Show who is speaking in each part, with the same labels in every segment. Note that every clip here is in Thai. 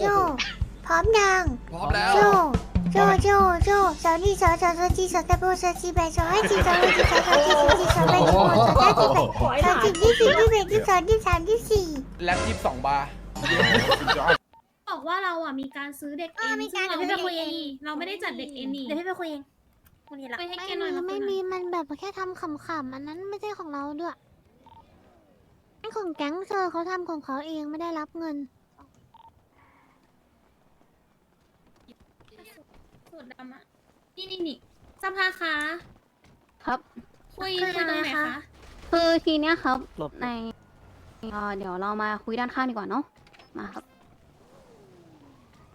Speaker 1: โจ พร้อมยัง
Speaker 2: พร้อมแล้ว
Speaker 1: โจ โจ โจ โจสาวนี่สาวสาวสาวจีสาวตะโบสาวจีแบสาวให้จีสาวให้จีสาวสาวจีสาวจีสาวแบสาวสาวจีแบสาวจีที่สี่ที่แบที่สองที่สามที่สี่
Speaker 2: แล็บยี่สิบสองบาร์
Speaker 3: บอกว่าเราอะมีการซื้อเด็กเอ็นซึ่งเราไม่ได้คุยเราไม่ได้จัดเด็กเอ็นนี่
Speaker 1: เดี๋ยวพี่ไปคุยเองคนนี้ละ
Speaker 3: ไปให้
Speaker 1: ไม่
Speaker 3: แกหน่อย
Speaker 1: มี
Speaker 3: มาคุ
Speaker 1: ไม่
Speaker 3: ยหน่อย
Speaker 1: มีมันแบบแค่ทำขำๆอันนั้นไม่ใช่ของเราด้วยนั่นของแก๊งเธอเขาทำของเขาเองไม่ได้รับเงิน
Speaker 3: สูตรดำอะ นี่นี่นี่สภาคะ
Speaker 4: ครับ
Speaker 3: คุย
Speaker 1: คือ
Speaker 3: คุยตรงไหน
Speaker 1: อะไรคะ
Speaker 3: คะ
Speaker 4: คือทีเนี้ยครับ
Speaker 5: หลบ
Speaker 4: ในเอ่อเดี๋ยวเรามาคุยด้านข้างดีกว่าเนาะมาครับ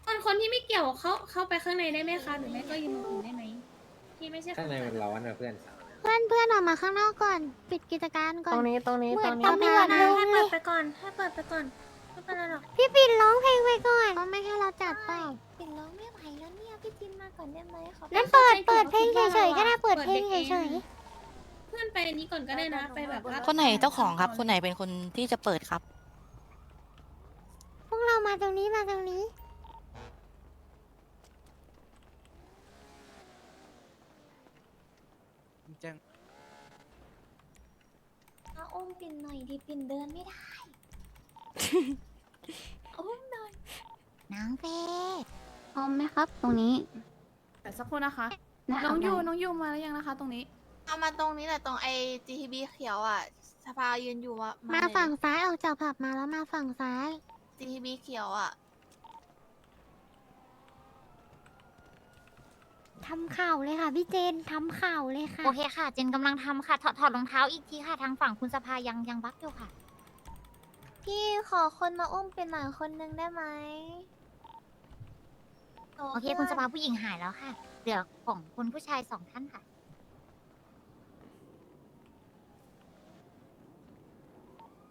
Speaker 3: คนคนที่ไม่เกี่ยวเขาเข้าไปข้างในได้ไหมคะหรือไม่ก็ยืนตรงอื่นได้ไหมที่ไม่ใช่
Speaker 6: ข้างในมันร้อนนะเพื่อน
Speaker 1: เพื่อนเพื่อนออกมาข้างนอกก่อน ปิดกิจการก่อ
Speaker 5: ต
Speaker 1: น
Speaker 5: รงนี้ตรงนี้
Speaker 1: เหมื
Speaker 5: ต
Speaker 1: อ
Speaker 5: ร
Speaker 1: น
Speaker 5: ง
Speaker 1: ต้
Speaker 5: นี้
Speaker 1: อง
Speaker 3: ไม่เป็นไรให้เปิดไปก่อนให้เปิดไปก่อน ไม่เป็นไรหรอก
Speaker 1: พี่ปิดร้องเพลงไปก่อนเขาไม่ให้เราจัดเปล่าปิดร้องไม่ไหวแล้วเนี่ยพี่จินมาก่อนได้ไหมเขานั่นเปิดเปิดเพลงเฉยๆก็ได้เปิดเพลงเฉย
Speaker 3: เพื่อนไปอันนี้ก่อนก็ได้นะไปแบบว่า
Speaker 7: คนไหนเจ้าของครับ คนไหนเป็นคนที่จะเปิดครับ
Speaker 1: ๆพวกเรามาตรงนี้มาตรงนี้
Speaker 2: แจ้ง
Speaker 1: เอาอุ้มปิ่นหน่อยดิปิ่นเดินไม่ได้ อุ้มหน่อยนางเฟ
Speaker 4: พร้อมไหมครับ ตรงนี้
Speaker 8: แต่สักครู่นะคะ
Speaker 4: นะค
Speaker 8: น้
Speaker 4: รั
Speaker 8: อบงยู
Speaker 4: ได้
Speaker 8: น้องยูมาแล้วยังนะคะ ตรงนี้
Speaker 9: เอามาตรงนี้แหละตรงไอ GTB เขียวอะสภายืนอยู่อะ
Speaker 1: มา
Speaker 9: เลย
Speaker 1: ฝั่งซ้ายออกจากผับมาแล้วมาฝั่งซ้าย
Speaker 9: GTB เขียวอะ
Speaker 1: ทำข่าวเลยค่ะพี่เจนทำข่าวเลยค่ะ
Speaker 10: โอเคค่ะ เจนกำลังทำค่ะ ถอดถอดรองเท้าอีกทีค่ะ ทางฝั่งคุณสภายังยังบักอยู่ค่ะ
Speaker 9: พี่ขอคนมาอุ้มเป็นหน่อยคนนึงได้ไหม
Speaker 10: โอเคคุณสภาผู้หญิงหายแล้วค่ะ เหลือของคุณผู้ชายสองท่านค่ะ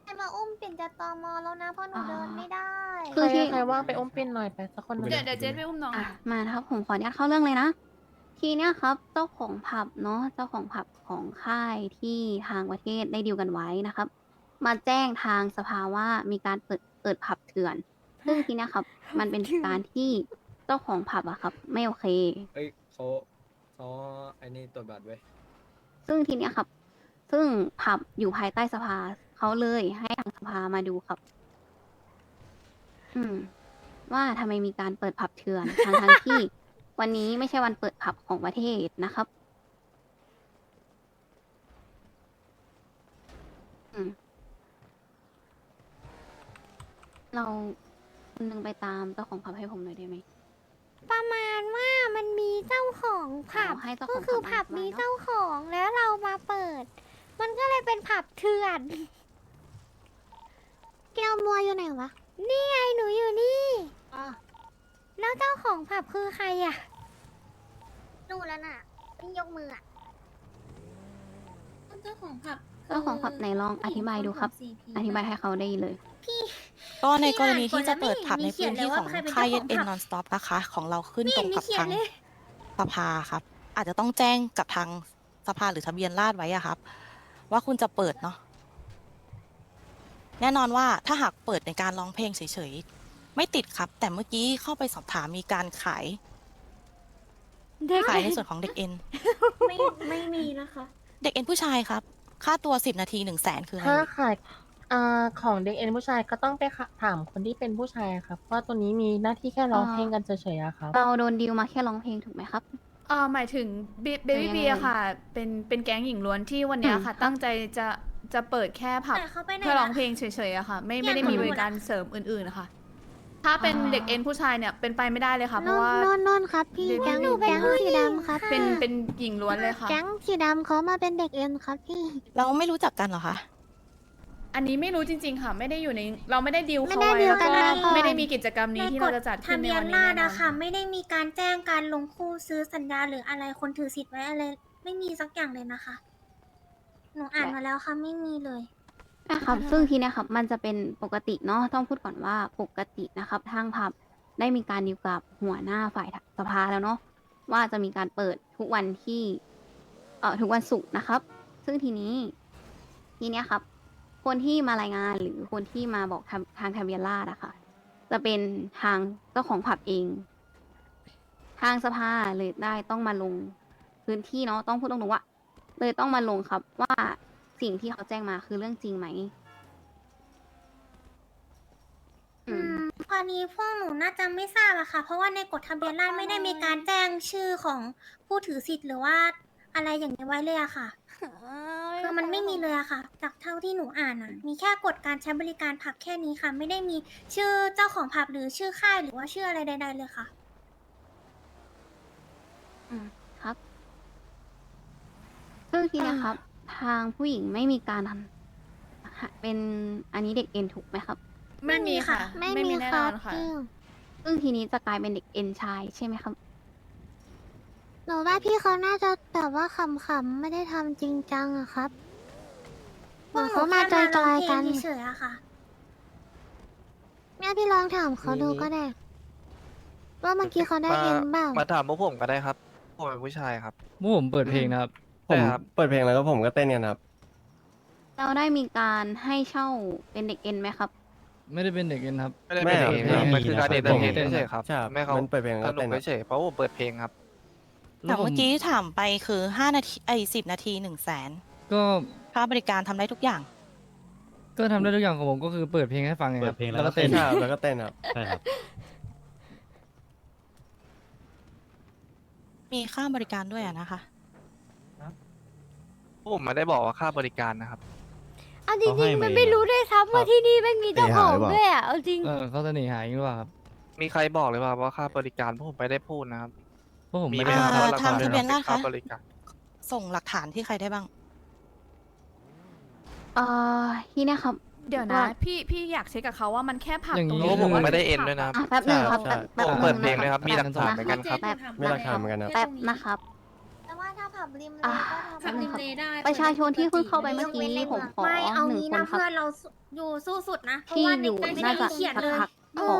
Speaker 9: ให้มาอุ้มเป็นจะตอมอแล้วนะเพราะหนูเดินไม่ได้
Speaker 4: คือที่
Speaker 5: ใครว่างไปอมปินหน่อยไปสักคนหนึง
Speaker 8: เดี๋ยวเดี๋ยวเจนไปอุ้มน้อง
Speaker 4: อะมานะครับผมขออนุญาตเข้าเรื่องเลยนะ ทีเนี้ยครับ เจ้าของผับเนาะเจ้าของผับของค่ายที่ทางประเทศได้ดีลกันไว้นะครับ มาแจ้งทางสภาว่ามีการเปิดเปิดผับเถื่อน ซึ่งทีเนี้ยครับ มันเป็นการที่เจ้าของผับอะครับ ไม่โอเค
Speaker 6: เอ้ยเขาเขาไอ้นี่ตรวจบัตรไว้ย
Speaker 4: ซึ่งทีเนี้ยครับ ซึ่งผับอยู่ภายใต้สภาเขาเลยให้ทางสภามาดูครับ อืม ว่าทำไมมีการเปิดผับเถื่อน ทางทางที่ วันนี้ไม่ใช่วันเปิดผับของประเทศนะครับ เราคนหนึงไปตามเจ้าของผับให้ผมหน่อยได้ไหม
Speaker 1: ประมาณว่ามันมีเจ้าของผับ
Speaker 4: อ๋อให้เจ้าข
Speaker 1: ก็
Speaker 4: อง
Speaker 1: คือ
Speaker 4: ผั
Speaker 1: ผั
Speaker 4: บบมา
Speaker 1: มี
Speaker 4: เนอะ
Speaker 1: เจ้าของแล้วเรามาเปิด มันก็เลยเป็นผับเถื่อน แก้วมัวอยู่ไหนวะนี่ไงหนูอยู่นี่แล้วเจ้าของผับคือใครอะ
Speaker 10: ดูแล้วน่ะพี่ยกมืออะ
Speaker 3: เจ้าของผับ
Speaker 4: เจ้าของผับไหนลองอธิบายดูครับ อธิบายให้เขาได้เลย
Speaker 7: ก็ในกรณี
Speaker 1: พี่
Speaker 7: ที่จะเปิดผับ
Speaker 1: อ่าน
Speaker 7: ใน
Speaker 1: กฎแล้วไม่เห็นมีเขียนเลย
Speaker 7: พื้นที่
Speaker 1: ว่า
Speaker 7: ของ
Speaker 1: ใครเป็น
Speaker 7: ค่าย
Speaker 1: เจ้าของ
Speaker 7: เอ็น
Speaker 1: ผับ
Speaker 7: นอนสต็อปนะคะ ของเราขึ้น
Speaker 1: ไม่
Speaker 7: ต
Speaker 1: เห็
Speaker 7: รง
Speaker 1: นมี
Speaker 7: กับ
Speaker 1: เขียน
Speaker 7: ทาง
Speaker 1: เลย
Speaker 7: สภาครับ อาจจะต้องแจ้งกับทางสภาหรือทะเบียนราษฎร์ไว้อะครับ ว่าคุณจะเปิดเนาะแน่นอนว่าถ้าหากเปิดในการร้องเพลงเฉยๆ ไม่ติดครับ แต่เมื่อกี้เข้าไปสอบถามมีการขายขายในส่วนของเด็กเอ็น
Speaker 3: ไม่ไม่มีนะคะ
Speaker 7: เด็กเอ็นผู้ชายครับ ค่าตัวสิบนาทีหนึ่งแสนคืออะไร
Speaker 5: ถ้าขาย อ่าของเด็กเอ็นผู้ชายก็ต้องไปค่ะถามคนที่เป็นผู้ชายครับว่าตัวนี้มีหน้าที่แค่ร้องเพลงกันเฉยๆอะครับ
Speaker 4: เราโดนดีลมาแค่ร้องเพลงถูกไหมครับ
Speaker 8: เอ่อหมายถึงเบ
Speaker 4: เป็น
Speaker 8: บี้
Speaker 4: ยังไง
Speaker 8: บีอะค่ะ เป็นเป็นแก๊งหญิงล้วนที่วันเนี้ยค่ะ
Speaker 4: อืม
Speaker 8: ตั้งใจจะจะเปิดแค่ผับ
Speaker 3: แต่เขาไปไหน
Speaker 8: เพื่อร้อง
Speaker 3: ล่ะ
Speaker 8: เพลงเฉยๆอะค่ะ ไม่
Speaker 3: อยาก
Speaker 8: ไม่ได้มี
Speaker 3: รู้
Speaker 8: บริการเสริมอื่นๆนะคะถ้าเป็นเด็กเอ็นผู้ชายเนี่ยเป็นไปไม่ได้เลยค่ะเพ
Speaker 1: น
Speaker 8: ราะ
Speaker 1: น
Speaker 8: ว่า
Speaker 1: นนนครับ พี่
Speaker 8: เด็ก
Speaker 1: แก๊ง
Speaker 8: หนูเป็น
Speaker 1: แก๊ง
Speaker 8: ผู้หญิ
Speaker 1: สี
Speaker 8: ง
Speaker 1: ดำครับ
Speaker 8: เป็นเป็นหญิงล้วนเลยค่ะ
Speaker 1: แก๊งสีดำเขามาเป็นเด็กเอ็นครับพี่
Speaker 7: เราไม่รู้จักกันเหรอคะ
Speaker 8: อันนี้ไม่รู้จริง ๆ ค่ะ ไม่ได้อยู่ในเราไม่ได้ดีล
Speaker 1: ไม่
Speaker 8: เขา
Speaker 1: ได้
Speaker 8: ไว้
Speaker 1: ดีล
Speaker 8: แล้ว
Speaker 1: กัน
Speaker 8: ก็
Speaker 1: มาก่อน
Speaker 8: ไม่ได้มีกิจกรรมนี้ที่เราจะจัดขึ้นใน
Speaker 3: ทะเบีย
Speaker 8: วันนนี้
Speaker 3: รา
Speaker 8: แน่
Speaker 3: ษฎร์
Speaker 8: นอ
Speaker 3: อะ
Speaker 8: น
Speaker 3: ค่ะ ไม่ได้มีการแจ้งการลงคู่ซื้อสัญญาหรืออะไรคนถือสิทธิ์ไว้อะไรไม่มีสักอย่างเลยนะคะ หนูอ่านมาแล้วค่ะไม่มีเลย
Speaker 4: นะครับ ซึ่งทีเนี้ยครับ มันจะเป็นปกติเนาะ ต้องพูดก่อนว่าปกตินะครับ ทางผับได้มีการดีลกับหัวหน้าฝ่ายสภาแล้วเนาะ ว่าจะมีการเปิดทุกวันที่ เอ่อ ทุกวันศุกร์นะครับ ซึ่งทีนี้ ทีเนี้ยครับ คนที่มารายงานหรือคนที่มาบอกทางทางทะเบียนราษฎร์อะค่ะ จะเป็นทางเจ้าของผับเอง ทางสภาเลยได้ต้องมาลงพื้นที่เนาะต้องพูดตรงๆว่า เลยต้องมาลงครับว่าสิ่งที่เขาแจ้งมาคือเรื่องจริงไหมอืม
Speaker 3: พอนี้พวกหนูน่าจะไม่ทราบอะค่ะ เพราะว่าในกฎทะเบียนราษฎร์ไม่ได้มีการแจ้งชื่อของผู้ถือสิทธิ์หรือว่าอะไรอย่างนี้ไว้เลยอะค่ะคือ มันไม่มีเลยอะค่ะ จากเท่าที่หนูอ่านอะมีแค่กฎการใช้บริการผับแค่นี้ค่ะ ไม่ได้มีชื่อเจ้าของผับหรือชื่อค่ายหรือว่าชื่ออะไรใด ๆ เลยค่ะ
Speaker 4: อืมครับซึ่งทีเนี้ยครับ ทางผู้หญิงไม่มีการทำเป็นอันนี้เด็กเอ็นถูกไหมครับ
Speaker 8: ไม่มีค่ะ
Speaker 1: ไม่มี
Speaker 8: แน่
Speaker 1: คนรั
Speaker 8: อบนค่ะ
Speaker 1: พี่
Speaker 4: ซึ่งทีนี้จะกลายเป็นเด็กเอ็นชายใช่ไหมครับ
Speaker 1: หนูว่าพี่เขาน่าจะแบบว่าขำๆไม่ได้ทำจริงจังอะครับ เห
Speaker 3: พ
Speaker 1: มื
Speaker 3: ว
Speaker 1: อกน
Speaker 3: หนู
Speaker 1: เขามา
Speaker 3: แค่
Speaker 1: จ
Speaker 3: มาร้อง
Speaker 1: อย
Speaker 3: เพ
Speaker 1: ๆ
Speaker 3: ล
Speaker 1: กัน
Speaker 3: งเฉยๆอะค่ะ
Speaker 1: แม่พี่ลองถามเขาดูก็ได้ ว่าเมื่อกี้เขาได้เห็นเปล่า
Speaker 2: มาถามพวกผมก็ได้ครับผมเป็นผู้ชายครับ
Speaker 11: เมื่อผมเปิดเพลงนะครับ
Speaker 2: ใช่ครับ
Speaker 6: เปิดเพลงแล้วก็ผมก็เต้นกันครับ
Speaker 4: เราได้มีการให้เช่าเป็นเด็กเอ็นไหมครับ
Speaker 11: ไม่ได้เป็นเด็กเอ็นครับ
Speaker 2: ไม่ได้เป็นเด็กเองครับมันคือการเดทเทนเฉยๆครับ
Speaker 6: ใช่ครับ
Speaker 2: ไม่เขา
Speaker 6: มันเปิดเพลงแล้ว
Speaker 2: ส
Speaker 6: ก็
Speaker 2: นุ
Speaker 6: เต้
Speaker 2: ก
Speaker 6: นครับ
Speaker 2: เฉยๆเพราะผมเปิดเพลงครับ
Speaker 7: แต่เมื่อกี้ถามไปคือห้านาทีไอ้สิบนาทีหนึ่งแสน
Speaker 11: ก็
Speaker 7: ค่าบริการทำได้ทุกอย่าง
Speaker 11: ก็ทำได้ทุกอย่างของผมก็คือเปิดเพลงให้ฟังไงครับแล้วก็เต้น
Speaker 6: ใช่ครับแล้วก็เต้นครับ
Speaker 11: ใช่ครับ
Speaker 7: มีค่าบริการด้วยอะนะคะ
Speaker 2: ผมไม่ได้บอกว่าค่าบริการนะครับ
Speaker 1: เอาจริงๆมันไม่รู้ด้วยซ้ำว่าที่นี่ไม่มีเจ้าของด้วยอะเอาจริง
Speaker 11: เออเขาเสน่หาอย่างนี้หรือเปล่าครับ
Speaker 2: มีใครบอกเลยว่าว่าค่าบริการพวกผมไม่ได้พูดนะครับ
Speaker 11: เพราะผม
Speaker 2: มี
Speaker 11: ไม่
Speaker 2: ไหม
Speaker 11: ได้
Speaker 2: ครับ
Speaker 7: อ่า
Speaker 2: ว่ารา
Speaker 7: ทาง
Speaker 2: คา
Speaker 7: ทะเบียนราษฎร์
Speaker 2: ค่า
Speaker 7: คะ
Speaker 2: บริการ
Speaker 7: ส่งหลักฐานที่ใครได้บ้าง
Speaker 4: เอ่อทีเนี้ยครับ
Speaker 8: เดี๋ยวนะ
Speaker 4: ว่า
Speaker 8: พี่พี่อยากเช็คกับเขาว่ามันแค่ผับ
Speaker 11: อย่าง
Speaker 8: ตรง
Speaker 11: นี้
Speaker 8: นี้
Speaker 2: เพราะผม
Speaker 8: หรือว่า
Speaker 2: ไม่ได้เอ็น
Speaker 8: ผับ
Speaker 2: ด้วยนะครับ
Speaker 4: อะแป๊บหนึงครับ
Speaker 6: ใช่
Speaker 4: แป๊บ
Speaker 2: ผม
Speaker 4: แป๊บ
Speaker 2: เปิด
Speaker 4: ห
Speaker 2: เพล
Speaker 4: นึ่
Speaker 2: งเลยครับมีหลักฐานเหมือนกันครับ
Speaker 4: แป๊บ
Speaker 6: มีหลักฐานเหมือนกันครับ
Speaker 4: แป๊บนะครับ
Speaker 1: แต่ว่าถ้าผับริมเล
Speaker 4: อะ
Speaker 1: ก็ทำ
Speaker 3: ผับริมเลได้
Speaker 4: ประชาชนที่เพิ่งเข้าไปเมื่อกี้ผมขอ
Speaker 3: ไม่เอา
Speaker 4: หนึ่ง
Speaker 3: งี้
Speaker 4: คน
Speaker 3: นะครับเพื่อนเราอยู่สู้สุดนะเพราะ
Speaker 4: ที่
Speaker 3: ว่า
Speaker 4: อ
Speaker 3: ใน
Speaker 4: ยู่
Speaker 3: ในไม่
Speaker 4: น่า
Speaker 3: ได้
Speaker 4: จะ
Speaker 3: เขียน
Speaker 4: สัก
Speaker 3: เลย
Speaker 4: พักขอ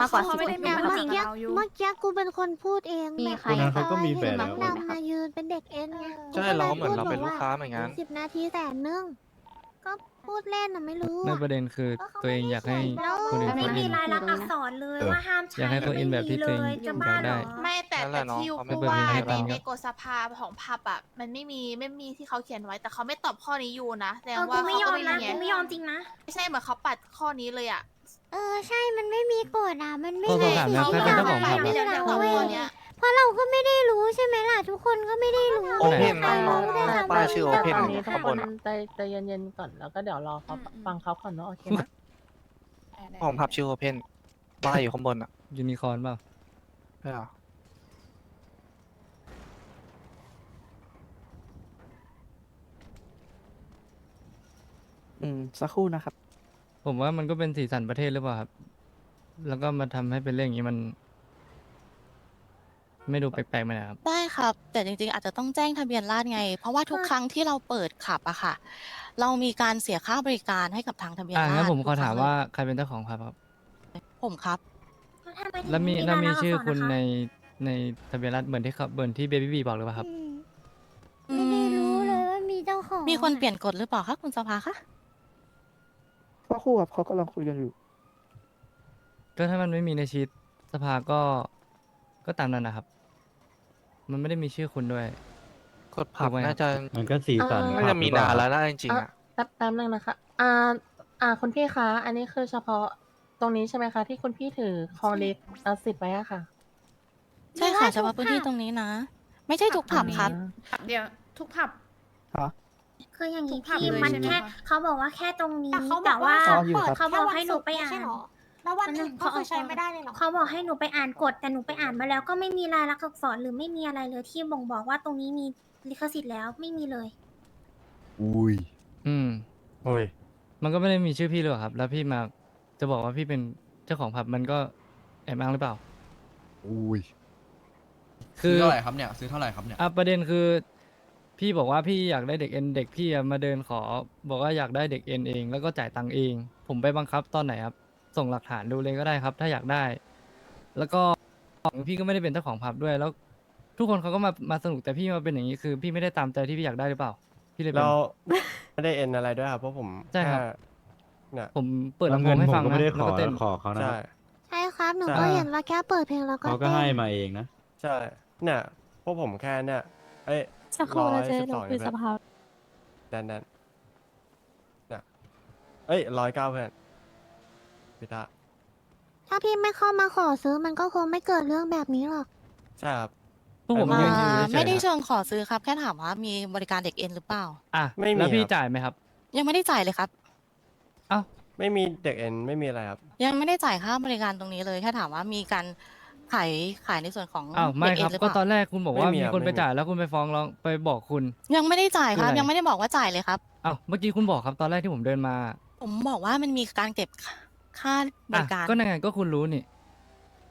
Speaker 4: มากกว่า
Speaker 8: เขา
Speaker 4: สิบ
Speaker 8: ไม่ได้มี
Speaker 1: แต่
Speaker 8: ปัญ
Speaker 1: เมื่อ
Speaker 8: หา
Speaker 1: กี้
Speaker 8: กับเราอยู่
Speaker 1: เมื่อกี้กูเป็นคนพูดเอง
Speaker 4: มี
Speaker 1: แบบ
Speaker 4: ใคร
Speaker 1: เขาก็มีแฟน
Speaker 11: แล้ว
Speaker 1: ดำมายืนเป็นเด็กเอ็นไง
Speaker 2: ใช่เราก็เหมือนเราเป็นลูกค้าเหมือนกัน
Speaker 1: สิบนาทีแสนนึง ก็พูดเล่นน่ะไม่รู้
Speaker 11: ใน
Speaker 1: อะ
Speaker 11: ประเด็นคือตัวเองอยากให้
Speaker 3: แล้ว
Speaker 11: คนอื่น
Speaker 3: ไม่
Speaker 11: เขา
Speaker 3: มี
Speaker 11: อิน
Speaker 3: รายลักษณ์อักษรเลยว่าห้ามใช้
Speaker 11: อยากให้เขาอินแบบที่ตัวเอง
Speaker 3: ไม่มีเลยจะบ้าเหร
Speaker 11: อยากได้
Speaker 3: อ
Speaker 9: ไม่แต่
Speaker 2: นั่นแห
Speaker 9: แต่
Speaker 2: ละเนาะ
Speaker 9: ที่
Speaker 2: เขาไม่
Speaker 9: พูดว่า
Speaker 11: เปิดเพลงให้
Speaker 9: ใน
Speaker 11: ฟัง
Speaker 9: ใน
Speaker 11: ครับ
Speaker 9: กฎสภาของผับอะมันไม่มีไม่มีที่เขาเขียนไว้แต่เขาไม่ตอบข้อนี้อยู่นะแสด
Speaker 3: เองอ
Speaker 9: ว่า
Speaker 3: กูไม่ย
Speaker 9: เขา
Speaker 3: อ
Speaker 9: ก็
Speaker 3: ม
Speaker 9: ไม่
Speaker 3: นะ
Speaker 9: มีไง
Speaker 3: กูไม่ยอมจริงนะ
Speaker 9: ไม่ใช่เหมือนเขาปัดข้อนี้เลยอะ
Speaker 1: เออใช่มันไม่มีกฎอะ มันไม่
Speaker 11: ก็
Speaker 1: มี
Speaker 11: ถามแล้ว
Speaker 1: สิ่
Speaker 11: ใครเป็น
Speaker 1: ที่
Speaker 11: เจ้าของผับ
Speaker 1: ไม่
Speaker 11: อะ
Speaker 1: ได้
Speaker 9: เดี๋ยว
Speaker 1: เรา
Speaker 9: ตอบ
Speaker 1: เว้
Speaker 9: ข้อยเนี้ย
Speaker 1: เพ ราะเราก็ไม่ได้รู้ใช่ไหมล่ะ ทุกคนก็ไม่ได้รู้
Speaker 2: โอเพน
Speaker 1: ไม่
Speaker 2: น้อง
Speaker 1: รู้ด้วยซ้ำ
Speaker 2: ป้ายชื่อโอเพน
Speaker 5: ตอนนี้ทุก
Speaker 2: ข้าง
Speaker 5: ค
Speaker 2: บ
Speaker 5: น
Speaker 2: นอะ
Speaker 5: ใจใจเย็นๆก่อนแล้วก็เดี๋ยวรอเขา
Speaker 8: อืมอืม
Speaker 5: ฟังเขาก่อนเนาะโอเคไหม
Speaker 2: ผมผับชื่อโอเพนป้ายอยู่ข้างบนอะ
Speaker 11: ยูนิคอร์นเปล่า
Speaker 2: ใช่เหรอ
Speaker 12: อืมสักครู่นะครับ
Speaker 11: ผมว่ามันก็เป็นสีสันประเทศหรือเปล่าครับ แล้วก็มาทำให้เป็นเรื่องอย่างนี้มัน ไม่ดูแปลกๆไหมนะครับ
Speaker 7: ได้ครับ แต่จริงๆ อาจจะต้องแจ้งทะเบียนราษฎร์ไง เพราะว่าทุกครั้งที่เราเปิดขับอะค่ะ เรามีการเสียค่าบริการให้กับทางทะเบียน
Speaker 11: อ่า
Speaker 7: ราษฎร์
Speaker 11: งั้นผมขอ
Speaker 7: ทุกค
Speaker 11: ถา
Speaker 7: รั้
Speaker 11: ม
Speaker 7: งเลย
Speaker 11: ว่าใครเป็นเจ้าของผับครับ
Speaker 7: ผมครับ
Speaker 3: ทำไถึง
Speaker 11: แล้วมีแล้วมี
Speaker 3: รายลักษณ์
Speaker 11: ชื่อคุณ
Speaker 3: กษระะ
Speaker 11: ในในทะเบียนรัฐเหมือนที่เขาเหมือนที่เบบี้บีบอกหรือเปล่าครับ
Speaker 1: อืมไม่ได้รู้เลยว่ามีเจ้าของ
Speaker 7: มีคน
Speaker 1: อะ
Speaker 7: เปลี่ยนกฎหรือเปล่าคะคุณสภาคะ
Speaker 12: สักครู่ครับเขากำลังคุยกันอยู่
Speaker 11: ก็ถ้ามันไม่มีในชีตสภาก็ ก็ตามนั้นนะครับ มันไม่ได้มีชื่อคุณด้วย
Speaker 2: กดผับ น่าจะ
Speaker 12: มันก็สีสัน
Speaker 2: น่าจะมีนานแล้วนะจริงๆอะ
Speaker 5: แป๊บแป๊บนึงนะคะ อ่า อ่า คุณพี่คะ อันนี้คือเฉพาะตรงนี้ใช่ไหมคะ ที่คุณพี่ถือคอเล็กเอาสิบไว้อะค่ะ
Speaker 7: ใช่ค่ะเฉพาะพื้นที่ตรงนี้นะ ไม่ใช่ทุกผับครับ
Speaker 8: ผับเดียวทุกผับ
Speaker 3: คืออย่าง
Speaker 8: ทุ
Speaker 3: นี้
Speaker 8: กผับ
Speaker 3: พี่
Speaker 8: เลย
Speaker 3: มัน
Speaker 8: ใช่ไหม
Speaker 3: แค่
Speaker 8: คะ
Speaker 3: เขาบอกว่าแค่ตรงนี้
Speaker 1: แต่เขาบ
Speaker 3: แต่
Speaker 1: อก
Speaker 3: ว่า
Speaker 1: ว่า
Speaker 12: อ๋ออยู่ครับ
Speaker 3: เขาบอกให้หนูไปอ่าน
Speaker 1: แล้ววันอื่นก็คือใช้ไม่ได้เลยเหรอ
Speaker 3: เขาบอกให้หนูไปอ่านกฎแต่หนูไปอ่านมาแล้วก็ไม่มีรายลักษณ์อักษรหรือไม่มีอะไรเลยที่บ่งบอกว่าตรงนี้มีลิขสิทธิ์แล้วไม่มีเลย
Speaker 12: อุ้ย
Speaker 11: อืม
Speaker 12: โอ้ย
Speaker 11: มันก็ไม่ได้มีชื่อพี่หรอกครับ แล้วพี่มาจะบอกว่าพี่เป็นเจ้าของผับมันก็แอบอ้างหรือเปล่า
Speaker 12: อุ้ย
Speaker 11: คือ
Speaker 6: เท่าไหร่ครับเนี่ยซื้อเท่าไหร่ครับเนี่ย
Speaker 11: อะประเด็นคือ พี่บอกว่าพี่อยากได้เด็กเอ็นเด็กพี่อะมาเดินขอ บอกว่าอยากได้เด็กเอ็นเอง แล้วก็จ่ายตังค์เอง ผมไปบังคับตอนไหนครับ ส่งหลักฐานดูเลยก็ได้ครับ ถ้าอยากได้ แล้วก็พี่ก็ไม่ได้เป็นเจ้าของผับด้วย แล้ว ทุกคนเขาก็มามาสนุกแต่พี่มาเป็นอย่างนี้คือ พี่ไม่ได้ตามใจที่พี่อยากได้หรือเปล่า พี่เลยเป็น
Speaker 6: เราไม่ได้เอ็นอะไรด้วยครับเพราะผม
Speaker 11: ใช่ครับ
Speaker 6: แเนี่ย
Speaker 11: ผมเปิดลำโพงให้ฟังนะแล้วก็เต้น
Speaker 6: ใช่
Speaker 3: ใช่
Speaker 1: ครับ หนู
Speaker 12: ใช่
Speaker 1: ก็เห็นว่าแค่เปิดเพลงแล้วก็
Speaker 12: เขาก็
Speaker 1: เต้น
Speaker 12: ให้มาเองนะ
Speaker 6: ใช่เนี่ยพวกผมแค่เนี่ยเอ้ย
Speaker 5: สักครู่นะเจ๊
Speaker 6: 112
Speaker 5: หนูคุยสภา
Speaker 6: แดนแดนเนี่ยเอ้ยร้อยเก้าเพื่อน พิตา
Speaker 1: ถ้าพี่ไม่เข้ามาขอซื้อมันก็คงไม่เกิดเรื่องแบบนี้หรอก
Speaker 6: ใช่ครับ
Speaker 11: พวกผม
Speaker 6: อ่า
Speaker 11: ยืนอยู่เฉยๆ
Speaker 7: ไม่ได้
Speaker 11: นะ
Speaker 7: เชิงขอซื้อครับ แค่ถามว่ามีบริการเด็กเอ็นหรือเปล่า
Speaker 11: อะ
Speaker 6: ไม่มี
Speaker 11: แล้วพี่
Speaker 6: ครับ
Speaker 11: จ่ายไหมครับ
Speaker 7: ยังไม่ได้จ่ายเลยครับ
Speaker 11: เอ้า
Speaker 6: ไม่มีเด็กเอ็นไม่มีอะไรครับ
Speaker 7: ยังไม่ได้จ่ายค่าบริการตรงนี้เลยแค่ถามว่ามีการขายขายในส่วนของ
Speaker 11: อ้าวไม่
Speaker 7: เด็ก
Speaker 11: ค
Speaker 7: เอ็
Speaker 11: รับ
Speaker 7: นหรือ
Speaker 11: ก็
Speaker 7: เป
Speaker 11: ตอ
Speaker 7: ล่า
Speaker 11: นแรกคุณบอกว่า
Speaker 6: ไม่มี
Speaker 11: มี
Speaker 6: ครับ
Speaker 11: คนไป
Speaker 6: ไม่มี
Speaker 11: จ่ายแล้วคุณไปฟ้องร้องไปบอกคุณ
Speaker 7: ยังไม่ได้จ่ายครับ
Speaker 11: คืออะไร
Speaker 7: ยังไม่ได้บอกว่าจ่ายเลยครับ
Speaker 11: อ้าวเมื่อกี้คุณบอกครับตอนแรกที่ผมเดินมา
Speaker 7: ผมบอกว่ามันมีการเก็บ ค่าบ
Speaker 11: อะ
Speaker 7: ริการ
Speaker 11: ก็นั่นไงก็คุณรู้นี่